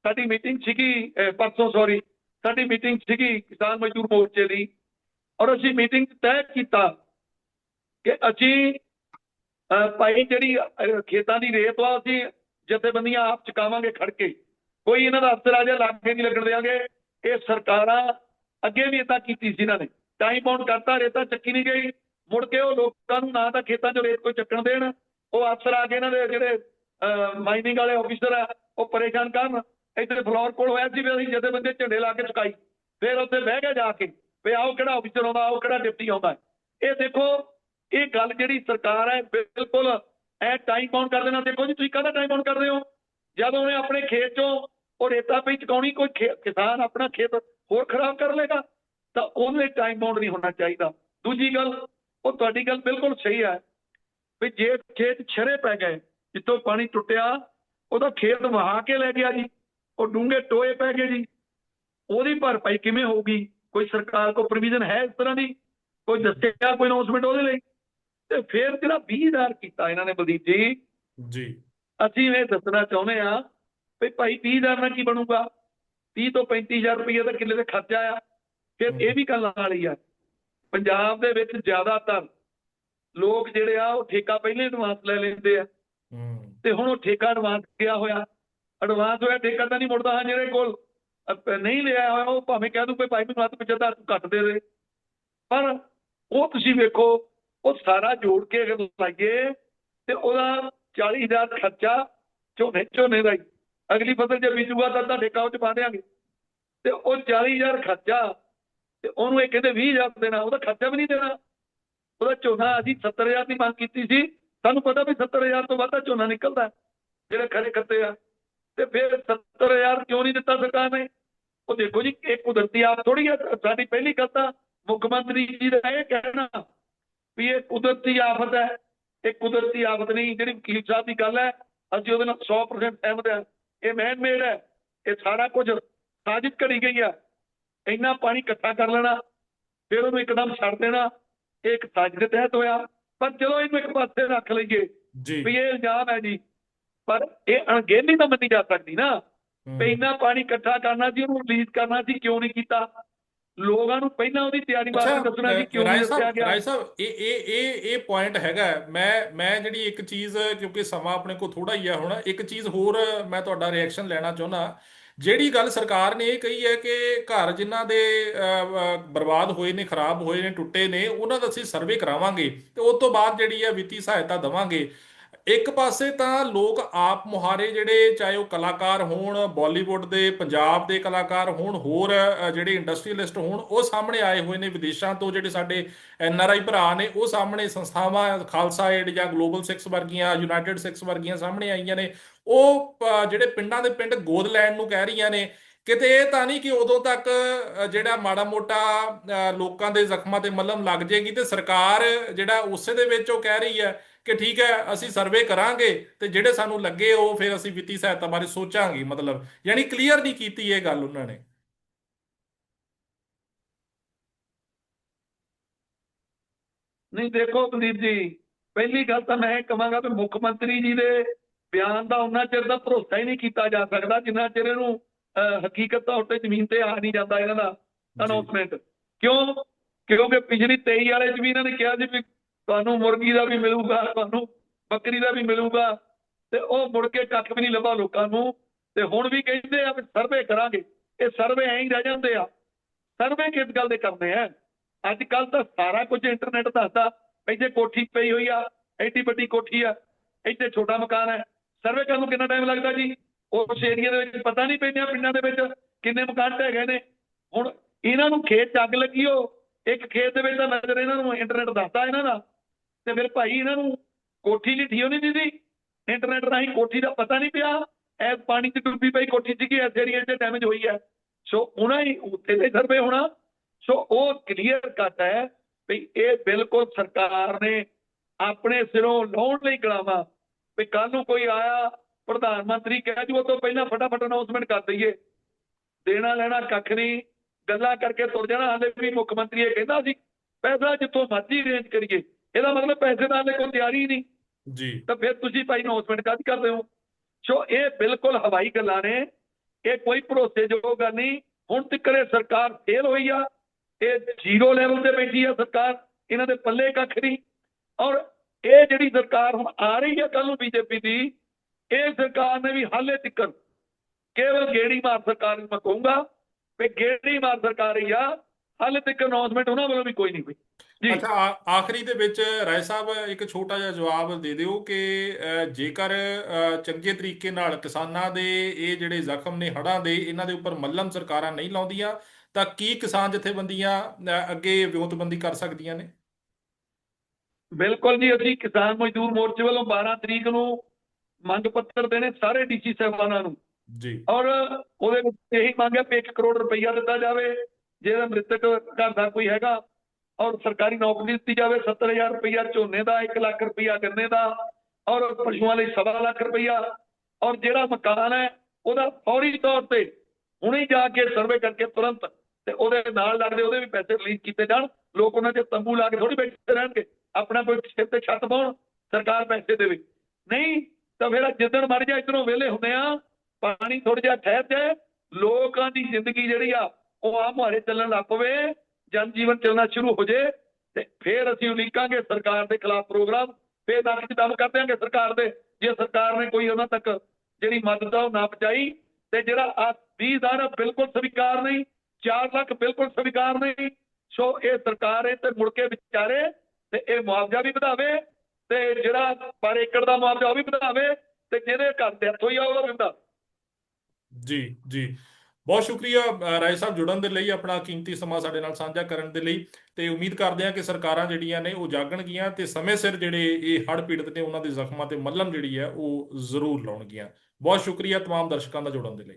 ਸਾਡੀ ਮੀਟਿੰਗ ਸੀਗੀ ਪਰਸੋਂ ਸੌਰੀ ਸਾਡੀ ਮੀਟਿੰਗ ਸੀਗੀ ਕਿਸਾਨ ਮਜ਼ਦੂਰ ਮੋਰਚੇ ਦੀ ਔਰ ਅਸੀਂ ਮੀਟਿੰਗ ਤੈਅ ਕੀਤਾ ਕਿ ਅਸੀਂ ਭਾਈ ਜਿਹੜੀ ਖੇਤਾਂ ਦੀ ਰੇਤ ਵਾ ਅਸੀਂ ਜਥੇਬੰਦੀਆਂ ਆਪ ਚੁਕਾਵਾਂਗੇ ਖੜ ਕੇ। ਕੋਈ ਇਹਨਾਂ ਦਾ ਅਫਸਰ ਆ ਜਾ ਲਾਗੇ ਨਹੀਂ ਲੱਗਣ ਦੇਵਾਂਗੇ ਇਹ ਸਰਕਾਰਾਂ ਅੱਗੇ ਵੀ ਇਦਾਂ ਕੀਤੀ ਸੀ ਇਹਨਾਂ ਨੇ। ਟਾਈਮ ਆਉਣ ਕਰਤਾ, ਰੇਤਾ ਚੱਕੀ ਨਹੀਂ ਗਈ। ਮੁੜ ਕੇ ਉਹ ਲੋਕਾਂ ਨੂੰ ਨਾ ਤਾਂ ਖੇਤਾਂ 'ਚੋਂ ਰੇਤ ਕੋਈ ਚੱਕਣ ਦੇਣ, ਉਹ ਅਫਸਰ ਆ ਕੇ ਇਹਨਾਂ ਦੇ ਜਿਹੜੇ ਮਾਈਨਿੰਗ ਵਾਲੇ ਆਫੀਸਰ ਆ, ਉਹ ਪਰੇਸ਼ਾਨ ਕਰਨ। ਇੱਥੇ ਫਲੋਰ ਕੋਲ ਹੋਇਆ ਸੀ ਵੀ ਅਸੀਂ ਜਥੇਬੰਦੀ ਝੰਡੇ ਲਾ ਕੇ ਚੁਕਾਈ, ਫਿਰ ਉੱਥੇ ਬਹਿ ਕੇ ਜਾ ਕੇ, ਵੀ ਆਓ ਕਿਹੜਾ ਅਫਸਰ ਆਉਂਦਾ ਆਓ ਕਿਹੜਾ ਡਿਪਟੀ ਆਉਂਦਾ। ਇਹ ਦੇਖੋ, ਇਹ ਗੱਲ ਜਿਹੜੀ ਸਰਕਾਰ ਹੈ, ਬਿਲਕੁਲ ਐ ਟਾਈਮ ਬਾਉਂਡ ਕਰ ਦੇਣਾ। ਦੇਖੋ ਜੀ, ਤੁਸੀਂ ਕਾਹਦਾ ਟਾਈਮ ਬਾਉਂਡ ਕਰਦੇ ਹੋ? ਜਦੋਂ ਉਹਨੇ ਆਪਣੇ ਖੇਤ ਚੋਂ ਉਹ ਰੇਤਾ ਪਈ ਚਕਾਉਣੀ, ਕੋਈ ਖੇ- ਕਿਸਾਨ ਆਪਣਾ ਖੇਤ ਹੋਰ ਖਰਾਬ ਕਰ ਲੇਗਾ ਤਾਂ ਉਹਨੇ ਟਾਈਮ ਬਾਉਂਡ ਨਹੀਂ ਹੋਣਾ ਚਾਹੀਦਾ। ਦੂਜੀ ਗੱਲ, ਉਹ ਤੁਹਾਡੀ ਗੱਲ ਬਿਲਕੁਲ ਸਹੀ ਹੈ, ਵੀ ਜੇ ਖੇਤ ਛਰੇ ਪੈ ਗਏ, ਜਿੱਥੋਂ ਪਾਣੀ ਟੁੱਟਿਆ, ਉਹਦਾ ਖੇਤ ਵਹਾ ਕੇ ਲੈ ਗਿਆ ਜੀ। ਉਹ ਡੂੰਘੇ ਟੋਏ ਪੈ ਗਏ ਜੀ। ਉਹਦੀ ਭਰਪਾਈ ਕਿਵੇਂ ਹੋਊਗੀ? ਕੋਈ ਸਰਕਾਰ ਕੋ ਪ੍ਰੋਵੀਜ਼ਨ ਹੈ ਇਸ ਤਰ੍ਹਾਂ ਦੀ? ਕੋਈ ਦੱਸਿਆ ਕੋਈ ਅਨਾਉਂਸਮੈਂਟ ਉਹਦੇ ਲਈ? ਤੇ ਫਿਰ ਜਿਹੜਾ 20000 ਕੀਤਾ ਇਹਨਾਂ ਨੇ ਬਲਦੀਪ ਜੀ। ਜੀ। ਅਸੀਂ ਇਹ ਦੱਸਣਾ ਚਾਹੁੰਦੇ ਆ ਵੀ ਭਾਈ 20000 ਨਾਲ ਕੀ ਬਣੂਗਾ? 30 ਤੋਂ 35000 ਰੁਪਏ ਦਾ ਕਿੱਲੇ ਦਾ ਖਰਚਾ ਆ। ਫਿਰ ਇਹ ਵੀ ਗੱਲ ਹੀ ਆ। ਪੰਜਾਬ ਦੇ ਵਿੱਚ ਜ਼ਿਆਦਾਤਰ ਲੋਕ ਜਿਹੜੇ ਆ ਉਹ ਠੇਕਾ ਪਹਿਲੇ ਐਡਵਾਂਸ ਲੈ ਲੈਂਦੇ ਆ। ਤੇ ਹੁਣ ਉਹ ਠੇਕਾ ਐਡਵਾਂਸ ਗਿਆ ਹੋਇਆ। ਐਡਵਾਂਸ ਹੋਇਆ, ਠੇਕਾ ਤਾਂ ਨਹੀਂ ਮੁੜਦਾ ਹਾਂ ਜਿਹੜੇ ਕੋਲ। ਨਹੀਂ ਲਿਆ ਹੋਇਆ, ਉਹ ਭਾਵੇਂ ਕਹਿ ਦੂ, ਕੋਈ ਭਾਈ ਮੈਨੂੰ ਹੱਥ 75000 ਤੂੰ ਕੱਟ ਦੇ ਦੇ। ਪਰ ਉਹ ਤੁਸੀਂ ਵੇਖੋ, ਉਹ ਸਾਰਾ ਜੋੜ ਕੇ ਅਗਰ ਲਾਈਏ, ਤੇ ਉਹਦਾ 40000 ਖਰਚਾ ਝੋਨੇ ਝੋਨੇ ਦਾ ਹੀ। ਅਗਲੀ ਫਸਲ ਜੇ ਬੀਜੂਗਾ ਤਾਂ ਤੁਹਾਡੇ ਕਾਉ ਚ ਪਾ ਦੇਾਂਗੇ ਤੇ ਉਹ 40000 ਖਰਚਾ, ਤੇ ਉਹਨੂੰ ਇਹ ਕਹਿੰਦੇ 20000 ਦੇਣਾ, ਉਹਦਾ ਖਰਚਾ ਵੀ ਨਹੀਂ ਦੇਣਾ। ਉਹਦਾ ਝੋਨਾ ਅਸੀਂ 70000 ਦੀ ਮੰਗ ਕੀਤੀ ਸੀ। ਸਾਨੂੰ ਪਤਾ ਵੀ 70000 ਤੋਂ ਵੱਧ ਦਾ ਝੋਨਾ ਨਿਕਲਦਾ ਜਿਹੜੇ ਖਰੇ ਖੱਤੇ ਆ। ਤੇ ਫਿਰ 70000 ਕਿਉਂ ਨਹੀਂ ਦਿੱਤਾ ਸਰਕਾਰ ਨੇ? ਉਹ ਦੇਖੋ ਜੀ ਇਹ ਕੁਦਰਤੀ ਆਪ ਥੋੜੀ ਆ ਸਾਡੀ ਪਹਿਲੀ ਗੱਲ ਤਾਂ ਮੁੱਖ ਮੰਤਰੀ ਜੀ ਦਾ ਇਹ ਕਹਿਣਾ ਵੀ ਇਹ ਕੁਦਰਤੀ ਆਫਤ ਹੈ। ਇਹ ਕੁਦਰਤੀ ਆਫਤ ਨਹੀਂ ਜਿਹੜੀ ਵਕੀਲ ਸਾਹਿਬ ਦੀ ਗੱਲ ਹੈ ਅਸੀਂ ਉਹਦੇ ਨਾਲ 100% ਸਹਿਮਤ ਹਾਂ। ਇਹ ਮੈਨ ਮੇਡ ਹੈ ਇਹ ਸਾਰਾ ਕੁਝ ਸਾਜ਼ਿਸ਼ ਕਰੀ ਗਈ ਆ। ਇੰਨਾ ਪਾਣੀ ਇਕੱਠਾ ਕਰ ਲੈਣਾ ਫਿਰ ਉਹਨੂੰ ਇੱਕਦਮ ਛੱਡ ਦੇਣਾ ਇਹ ਇੱਕ ਸਾਜ਼ਿਸ਼ ਦੇ ਤਹਿਤ ਹੋਇਆ। ਪਰ ਚਲੋ ਇਹਨੂੰ ਇੱਕ ਪਾਸੇ ਰੱਖ ਲਈਏ ਵੀ ਇਹ ਇਲਜ਼ਾਮ ਹੈ ਜੀ। ਪਰ ਇਹ ਅਣਗਹਿਲੀ ਤਾਂ ਮੰਨੀ ਜਾ ਸਕਦੀ ਨਾ। ਵੀ ਇੰਨਾ ਪਾਣੀ ਇਕੱਠਾ ਕਰਨਾ ਸੀ ਉਹਨੂੰ ਰਿਲੀਜ਼ ਕਰਨਾ ਸੀ ਕਿਉਂ ਨਹੀਂ ਕੀਤਾ? ਲੋਕਾਂ ਨੂੰ ਪਹਿਲਾਂ ਉਹਦੀ ਤਿਆਰੀ ਵਾਸਤੇ ਦੱਸਣਾ ਸੀ ਕਿਉਂ ਨਹੀਂ ਦੱਸਿਆ ਗਿਆ। ਰਾਏ ਸਾਹਿਬ ਇਹ ਇਹ ਇਹ ਇਹ ਪੁਆਇੰਟ ਹੈਗਾ। ਮੈਂ ਮੈਂ ਜਿਹੜੀ ਇੱਕ ਚੀਜ਼ ਕਿਉਂਕਿ ਸਮਾਂ ਆਪਣੇ ਕੋਲ ਥੋੜਾ ਹੀ ਆ ਹੁਣ ਇੱਕ ਚੀਜ਼ ਹੋਰ ਮੈਂ ਤੁਹਾਡਾ ਰਿਐਕਸ਼ਨ ਲੈਣਾ ਚਾਹੁੰਦਾ। ਜਿਹੜੀ ਗੱਲ ਸਰਕਾਰ ਨੇ ਇਹ ਕਹੀ ਹੈ ਕਿ ਘਰ ਜਿਨ੍ਹਾਂ ਦੇ ਬਰਬਾਦ ਹੋਏ ਨੇ ਖਰਾਬ ਹੋਏ ਨੇ ਟੁੱਟੇ ਨੇ ਉਹਨਾਂ ਦਾ ਅਸੀਂ ਸਰਵੇ ਕਰਾਵਾਂਗੇ ਤੇ ਉਸ ਤੋਂ ਬਾਅਦ ਜਿਹੜੀ ਹੈ ਵਿੱਤੀ ਸਹਾਇਤਾ ਦੇਵਾਂਗੇ। ਇੱਕ ਪਾਸੇ ਤਾਂ ਲੋਕ ਆਪ ਮੁਹਾਰੇ ਜਿਹੜੇ, ਚਾਹੇ ਉਹ ਕਲਾਕਾਰ ਹੋਣ ਬਾਲੀਵੁੱਡ ਦੇ, ਪੰਜਾਬ ਦੇ ਕਲਾਕਾਰ ਹੋਣ, ਹੋਰ ਜਿਹੜੇ ਇੰਡਸਟਰੀਅਲਿਸਟ ਹੋਣ, ਉਹ ਸਾਹਮਣੇ ਆਏ ਹੋਏ ਨੇ ਵਿਦੇਸ਼ਾਂ ਤੋਂ ਜਿਹੜੇ ਸਾਡੇ ਐਨ ਆਰ ਆਈ ਭਰਾ ਨੇ, ਉਹ ਸਾਹਮਣੇ ਸੰਸਥਾਵਾਂ, ਖਾਲਸਾ ਏਡ ਜਾਂ ਗਲੋਬਲ 6 ਵਰਗੀਆਂ ਯੂਨਾਈਟਿਡ 6 ਵਰਗੀਆਂ ਸਾਹਮਣੇ ਆਈਆਂ ਨੇ। ਉਹ ਜਿਹੜੇ ਪਿੰਡਾਂ ਦੇ ਪਿੰਡ ਗੋਦ ਲੈਣ ਨੂੰ ਕਹਿ ਰਹੀਆਂ ਨੇ, ਕਿਤੇ ਇਹ ਤਾਂ ਨਹੀਂ ਕਿ ਉਦੋਂ ਤੱਕ ਜਿਹੜਾ ਮਾੜਾ ਮੋਟਾ ਲੋਕਾਂ ਦੇ ਜ਼ਖਮਾਂ ਤੇ ਮਲਮ ਲੱਗ ਜੇਗੀ ਤੇ ਸਰਕਾਰ ਜਿਹੜਾ ਉਸੇ ਦੇ ਵਿੱਚ ਉਹ ਕਹਿ ਰਹੀ ਹੈ ਕਿ ਠੀਕ ਹੈ ਅਸੀਂ ਸਰਵੇ ਕਰਾਂਗੇ ਤੇ ਜਿਹੜੇ ਸਾਨੂੰ ਲੱਗੇ ਉਹ ਫਿਰ ਅਸੀਂ ਵਿੱਤੀ ਸਹਾਇਤਾ ਬਾਰੇ ਸੋਚਾਂਗੇ ਮਤਲਬ ਯਾਨੀ ਕਲੀਅਰ ਨਹੀਂ ਕੀਤੀ ਇਹ ਗੱਲ ਉਹਨਾਂ ਨੇ। ਨਹੀਂ ਦੇਖੋ ਕੁਲਦੀਪ ਜੀ ਪਹਿਲੀ ਗੱਲ ਤਾਂ ਮੈਂ ਕਹਾਂਗਾ ਕਿ ਮੁੱਖ ਮੰਤਰੀ ਜੀ ਦੇ ਬਿਆਨ ਦਾ ਉਹਨਾਂ ਚਿਰ ਦਾ ਭਰੋਸਾ ਹੀ ਨਹੀਂ ਕੀਤਾ ਜਾ ਸਕਦਾ ਜਿੰਨਾ ਚਿਰ ਇਹਨੂੰ ਹਕੀਕਤ ਤੌਰ ਤੇ ਜ਼ਮੀਨ ਤੇ ਆ ਨਹੀਂ ਜਾਂਦਾ ਇਹਨਾਂ ਦਾ ਅਨਾਉਂਸਮੈਂਟ ਕਿਉਂ? ਕਿਉਂਕਿ ਪਿਛਲੀ 23 ਵਾਲੇ ਚ ਵੀ ਇਹਨਾਂ ਨੇ ਕਿਹਾ ਸੀ ਵੀ ਤੁਹਾਨੂੰ ਮੁਰਗੀ ਦਾ ਵੀ ਮਿਲੂਗਾ, ਤੁਹਾਨੂੰ ਬੱਕਰੀ ਦਾ ਵੀ ਮਿਲੂਗਾ ਤੇ ਉਹ ਮੁੜ ਕੇ ਕੱਖ ਵੀ ਨਹੀਂ ਲੱਭਾ ਲੋਕਾਂ ਨੂੰ। ਤੇ ਹੁਣ ਵੀ ਕਹਿੰਦੇ ਆ ਵੀ ਸਰਵੇ ਕਰਾਂਗੇ। ਇਹ ਸਰਵੇ ਐਂ ਹੀ ਰਹਿ ਜਾਂਦੇ ਆ। ਸਰਵੇ ਕਿਸ ਗੱਲ ਦੇ ਕਰਨੇ ਆ? ਅੱਜ ਕੱਲ ਤਾਂ ਸਾਰਾ ਕੁਝ ਇੰਟਰਨੈਟ ਦੱਸਦਾ। ਇੱਥੇ ਕੋਠੀ ਪਈ ਹੋਈ ਆ, ਐਡੀ ਵੱਡੀ ਕੋਠੀ ਆ, ਇੱਥੇ ਛੋਟਾ ਮਕਾਨ ਹੈ। ਸਰਵੇ ਕਰਨ ਨੂੰ ਕਿੰਨਾ ਟਾਈਮ ਲੱਗਦਾ ਜੀ? ਉਸ ਏਰੀਆ ਦੇ ਵਿੱਚ ਪਤਾ ਨਹੀਂ ਪੈਂਦਾ ਪਿੰਡਾਂ ਦੇ ਵਿੱਚ ਕਿੰਨੇ ਮਕਾਨ ਢਹਿ ਗਏ ਨੇ। ਹੁਣ ਇਹਨਾਂ ਨੂੰ ਖੇਤ 'ਚ ਅੱਗ ਲੱਗੀ ਹੋ, ਇੱਕ ਖੇਤ ਦੇ ਵਿੱਚ ਤਾਂ ਨਜ਼ਰ ਇਹਨਾਂ ਨੂੰ ਇੰਟਰਨੈਟ ਦੱਸਦਾ ਇਹਨਾਂ ਦਾ। ਤੇ ਫਿਰ ਭਾਈ ਇਹਨਾਂ ਨੂੰ ਕੋਠੀ ਲਿੱਠੀ ਹੋਣੀ ਦੀਦੀ ਇੰਟਰਨੈਟ ਰਾਹੀਂ ਕੋਠੀ ਦਾ ਪਤਾ ਨਹੀਂ ਪਿਆ ਐ ਪਾਣੀ 'ਚ ਡੁੱਬੀ ਪਈ ਕੋਠੀ ਸੀਗੀ ਇਸ ਏਰੀਆ 'ਚ ਡੈਮੇਜ ਹੋਈ ਹੈ। ਸੋ ਉਹਨਾਂ ਹੀ ਉੱਥੇ ਤੇ ਸਰਵੇ ਹੋਣਾ। ਸੋ ਉਹ ਕਲੀਅਰ ਕੱਟ ਹੈ ਵੀ ਇਹ ਬਿਲਕੁਲ ਸਰਕਾਰ ਨੇ ਆਪਣੇ ਸਿਰੋਂ ਲਾਉਣ ਲਈ ਗਲਾਵਾ ਵੀ ਕੱਲ ਨੂੰ ਕੋਈ ਆਇਆ, ਪ੍ਰਧਾਨ ਮੰਤਰੀ ਕਹਿ ਜੂ, ਉਹ ਤੋਂ ਪਹਿਲਾਂ ਫਟਾਫਟ ਅਨਾਉਂਸਮੈਂਟ ਕਰ ਦਈਏ। ਦੇਣਾ ਲੈਣਾ ਕੱਖ ਨਹੀਂ। ਗੱਲਾਂ ਕਰਕੇ ਤੁਰ ਜਾਣਾ, ਹਾਲੇ ਵੀ ਮੁੱਖ ਮੰਤਰੀ ਇਹ ਕਹਿੰਦਾ ਸੀ, ਪੈਸਾ ਜਿੱਥੋਂ ਮਰਜ਼ੀ ਰੇਂਜ ਕਰੀਏ। ਇਹਦਾ ਮਤਲਬ ਪੈਸੇ ਦਾ ਕੋਈ ਤਿਆਰੀ ਨਹੀਂ। ਜੀ। ਤਾਂ ਫਿਰ ਤੁਸੀਂ ਭਾਈ ਅਨਾਉਂਸਮੈਂਟ ਕਾਹਦੀ ਕਰਦੇ ਹੋ? ਸੋ ਇਹ ਬਿਲਕੁਲ ਹਵਾਈ ਗੱਲਾਂ ਨੇ। ਇਹ ਕੋਈ ਭਰੋਸੇਯੋਗ ਗੱਲ ਨਹੀਂ। ਹੁਣ ਤੱਕ ਇਹ ਸਰਕਾਰ ਫੇਲ ਹੋਈ ਆ। ਇਹ ਜ਼ੀਰੋ ਲੈਵਲ ਤੇ ਬੈਠੀ ਆ ਸਰਕਾਰ। ਇਹਨਾਂ ਦੇ ਪੱਲੇ ਕੱਖ ਨਹੀਂ। ਔਰ ਇਹ ਜਿਹੜੀ ਸਰਕਾਰ ਹੁਣ ਆ ਰਹੀ ਹੈ ਕੱਲ ਨੂੰ ਬੀਜੇਪੀ ਦੀ ਇਹ ਸਰਕਾਰ ਨੇ ਵੀ ਹਾਲੇ ਤੱਕ ਕੇਵਲ ਗੇੜੀ ਮਾਰ ਸਰਕਾਰ ਨੂੰ ਮੈਂ ਕਹੂੰਗਾ ਵੀ ਗੇੜੀ ਮਾਰ ਸਰਕਾਰ ਹੀ ਆ। ਹਾਲੇ ਤੱਕ ਅਨਾਉਂਸਮੈਂਟ ਉਹਨਾਂ ਵੱਲੋਂ ਵੀ ਕੋਈ ਨਹੀਂ ਹੋਈ। ਅੱਛਾ ਆਖਰੀ ਦੇ ਵਿੱਚ ਰਾਏ ਸਾਹਿਬ ਇੱਕ ਛੋਟਾ ਜਿਹਾ ਜਵਾਬ ਦੇ ਦਿਓ ਕਿ ਜੇਕਰ ਚੰਗੇ ਤਰੀਕੇ ਨਾਲ ਕਿਸਾਨਾਂ ਦੇ ਇਹ ਜਿਹੜੇ ਜ਼ਖਮ ਨੇ ਹੜ੍ਹਾਂ ਦੇ ਇਹਨਾਂ ਦੇ ਉੱਪਰ ਮੱਲਮ ਸਰਕਾਰਾਂ ਨਹੀਂ ਲਾਉਂਦੀਆਂ ਤਾਂ ਕੀ ਕਿਸਾਨ ਜਥੇਬੰਦੀਆਂ ਅੱਗੇ ਵਿਉਂਤਬੰਦੀ ਕਰ ਸਕਦੀਆਂ ਨੇ? ਬਿਲਕੁਲ ਜੀ ਅਸੀਂ ਕਿਸਾਨ ਮਜ਼ਦੂਰ ਮੋਰਚੇ ਵੱਲੋਂ 12 ਤਰੀਕ ਨੂੰ ਮੰਗ ਪੱਤਰ ਦੇਣੇ ਸਾਰੇ ਡੀਸੀ ਸਾਹਿਬਾਨਾਂ ਨੂੰ। ਜੀ। ਔਰ ਉਹਦੇ ਵਿੱਚ ਇਹੀ ਮੰਗਿਆ ਵੀ 1 ਕਰੋੜ ਰੁਪਈਆ ਦਿੱਤਾ ਜਾਵੇ ਜਿਹੜਾ ਮ੍ਰਿਤਕ ਘਰ ਦਾ ਕੋਈ ਹੈਗਾ ਔਰ ਸਰਕਾਰੀ ਨੌਕਰੀ ਦਿੱਤੀ ਜਾਵੇ 70000 ਰੁਪਈਆ ਝੋਨੇ ਦਾ 1 ਲੱਖ ਰੁਪਈਆ ਗੰਨੇ ਦਾ ਔਰ ਪਸ਼ੂਆਂ ਲਈ ਸਵਾ ਲੱਖ ਰੁਪਈਆ। ਔਰ ਜਿਹੜਾ ਮਕਾਨ ਹੈ, ਉਹਦਾ ਫੌਰੀ ਤੌਰ ਤੇ ਹੁਣੇ ਜਾ ਕੇ ਸਰਵੇ ਕਰਕੇ ਤੁਰੰਤ ਤੇ ਉਹਦੇ ਨਾਲ ਲੱਗਦੇ ਉਹਦੇ ਵੀ ਪੈਸੇ ਰਿਲੀਜ਼ ਕੀਤੇ ਜਾਣ। ਲੋਕ ਉਹਨਾਂ ਦੇ ਤੰਬੂ ਲਾ ਕੇ ਥੋੜੀ ਬੈਠੇ ਰਹਿਣਗੇ। ਆਪਣਾ ਕੋਈ ਸਿਰ ਤੇ ਛੱਤ ਪਾਉਣ, ਸਰਕਾਰ ਪੈਸੇ ਦੇਵੇ। ਨਹੀਂ, ਤਾਂ ਫਿਰ ਜਿੱਦਣ ਮਰ ਜਾ ਇਧਰੋਂ ਵਿਹਲੇ ਹੁੰਦੇ ਆ, ਪਾਣੀ ਥੋੜਾ ਜਿਹਾ ਠਹਿਰ ਜਾਏ, ਲੋਕਾਂ ਦੀ ਜ਼ਿੰਦਗੀ ਜਿਹੜੀ ਆ, ਉਹ ਆ ਮੁਹਾਰੇ ਚੱਲਣ ਲੱਗ ਪਵੇ। ਜਨ ਜੀਵਨ ਚੱਲਣਾ ਸ਼ੁਰੂ ਹੋ ਜੇ ਤੇ ਫਿਰ ਅਸੀਂ ਉਲੀਕਾਂਗੇ ਸਰਕਾਰ ਦੇ ਖਿਲਾਫ ਪ੍ਰੋਗਰਾਮ, ਫੇਰ ਨੱਕ 'ਚ ਦਮ ਕਰ ਦਿਆਂਗੇ ਸਰਕਾਰ ਦੇ। ਜੇ ਸਰਕਾਰ ਨੇ ਕੋਈ ਉਹਨਾਂ ਤੱਕ ਜਿਹੜੀ ਮਦਦ ਆ ਉਹ ਨਾ ਪਹੁੰਚਾਈ ਤੇ ਜਿਹੜਾ ਆ 20000 ਬਿਲਕੁਲ ਸਵੀਕਾਰ ਨਹੀਂ 4 ਲੱਖ ਬਿਲਕੁਲ ਸਵੀਕਾਰ ਨਹੀਂ, ਸੋ ਇਹ ਸਰਕਾਰ ਹੈ ਤੇ ਮੁੜ ਕੇ ਵਿਚਾਰੇ ਤੇ ਇਹ ਮੁਆਵਜ਼ਾ ਵੀ ਵਧਾਵੇ ਤੇ ਜਿਹੜਾ ਪਰ ਏਕੜ ਦਾ ਮੁਆਵਜ਼ਾ ਉਹ ਵੀ ਵਧਾਵੇ ਤੇ ਜਿਹਦੇ ਘਰ ਤੇ ਹੱਥੋਂ ਹੀ ਆ ਉਹਦਾ ਵੀ ਵਧਾਵੇ ਜੀ ਜੀ। ਬਹੁਤ ਸ਼ੁਕਰੀਆ ਅ, ਰਾਏ ਸਾਹਿਬ ਜੁੜਨ ਦੇ ਲਈ ਆਪਣਾ ਕੀਮਤੀ ਸਮਾਂ ਸਾਡੇ ਨਾਲ ਸਾਂਝਾ ਕਰਨ ਦੇ ਲਈ ਤੇ ਉਮੀਦ ਕਰਦੇ ਹਾਂ ਕਿ ਸਰਕਾਰਾਂ ਜਿਹੜੀਆਂ ਨੇ ਉਹ ਜਾਗਣਗੀਆਂ ਤੇ ਸਮੇਂ ਸਿਰ ਜਿਹੜੇ ਇਹ ਹੜ੍ਹ ਪੀੜਤ ਨੇ ਉਹਨਾਂ ਦੇ ਜ਼ਖਮਾਂ ਤੇ ਮੱਲਮ ਜਿਹੜੀ ਹੈ ਉਹ ਜ਼ਰੂਰ ਲਾਉਣਗੀਆਂ ਬਹੁਤ ਸ਼ੁਕਰੀਆ तमाम ਦਰਸ਼ਕਾਂ ਦਾ ਜੁੜਨ ਦੇ ਲਈ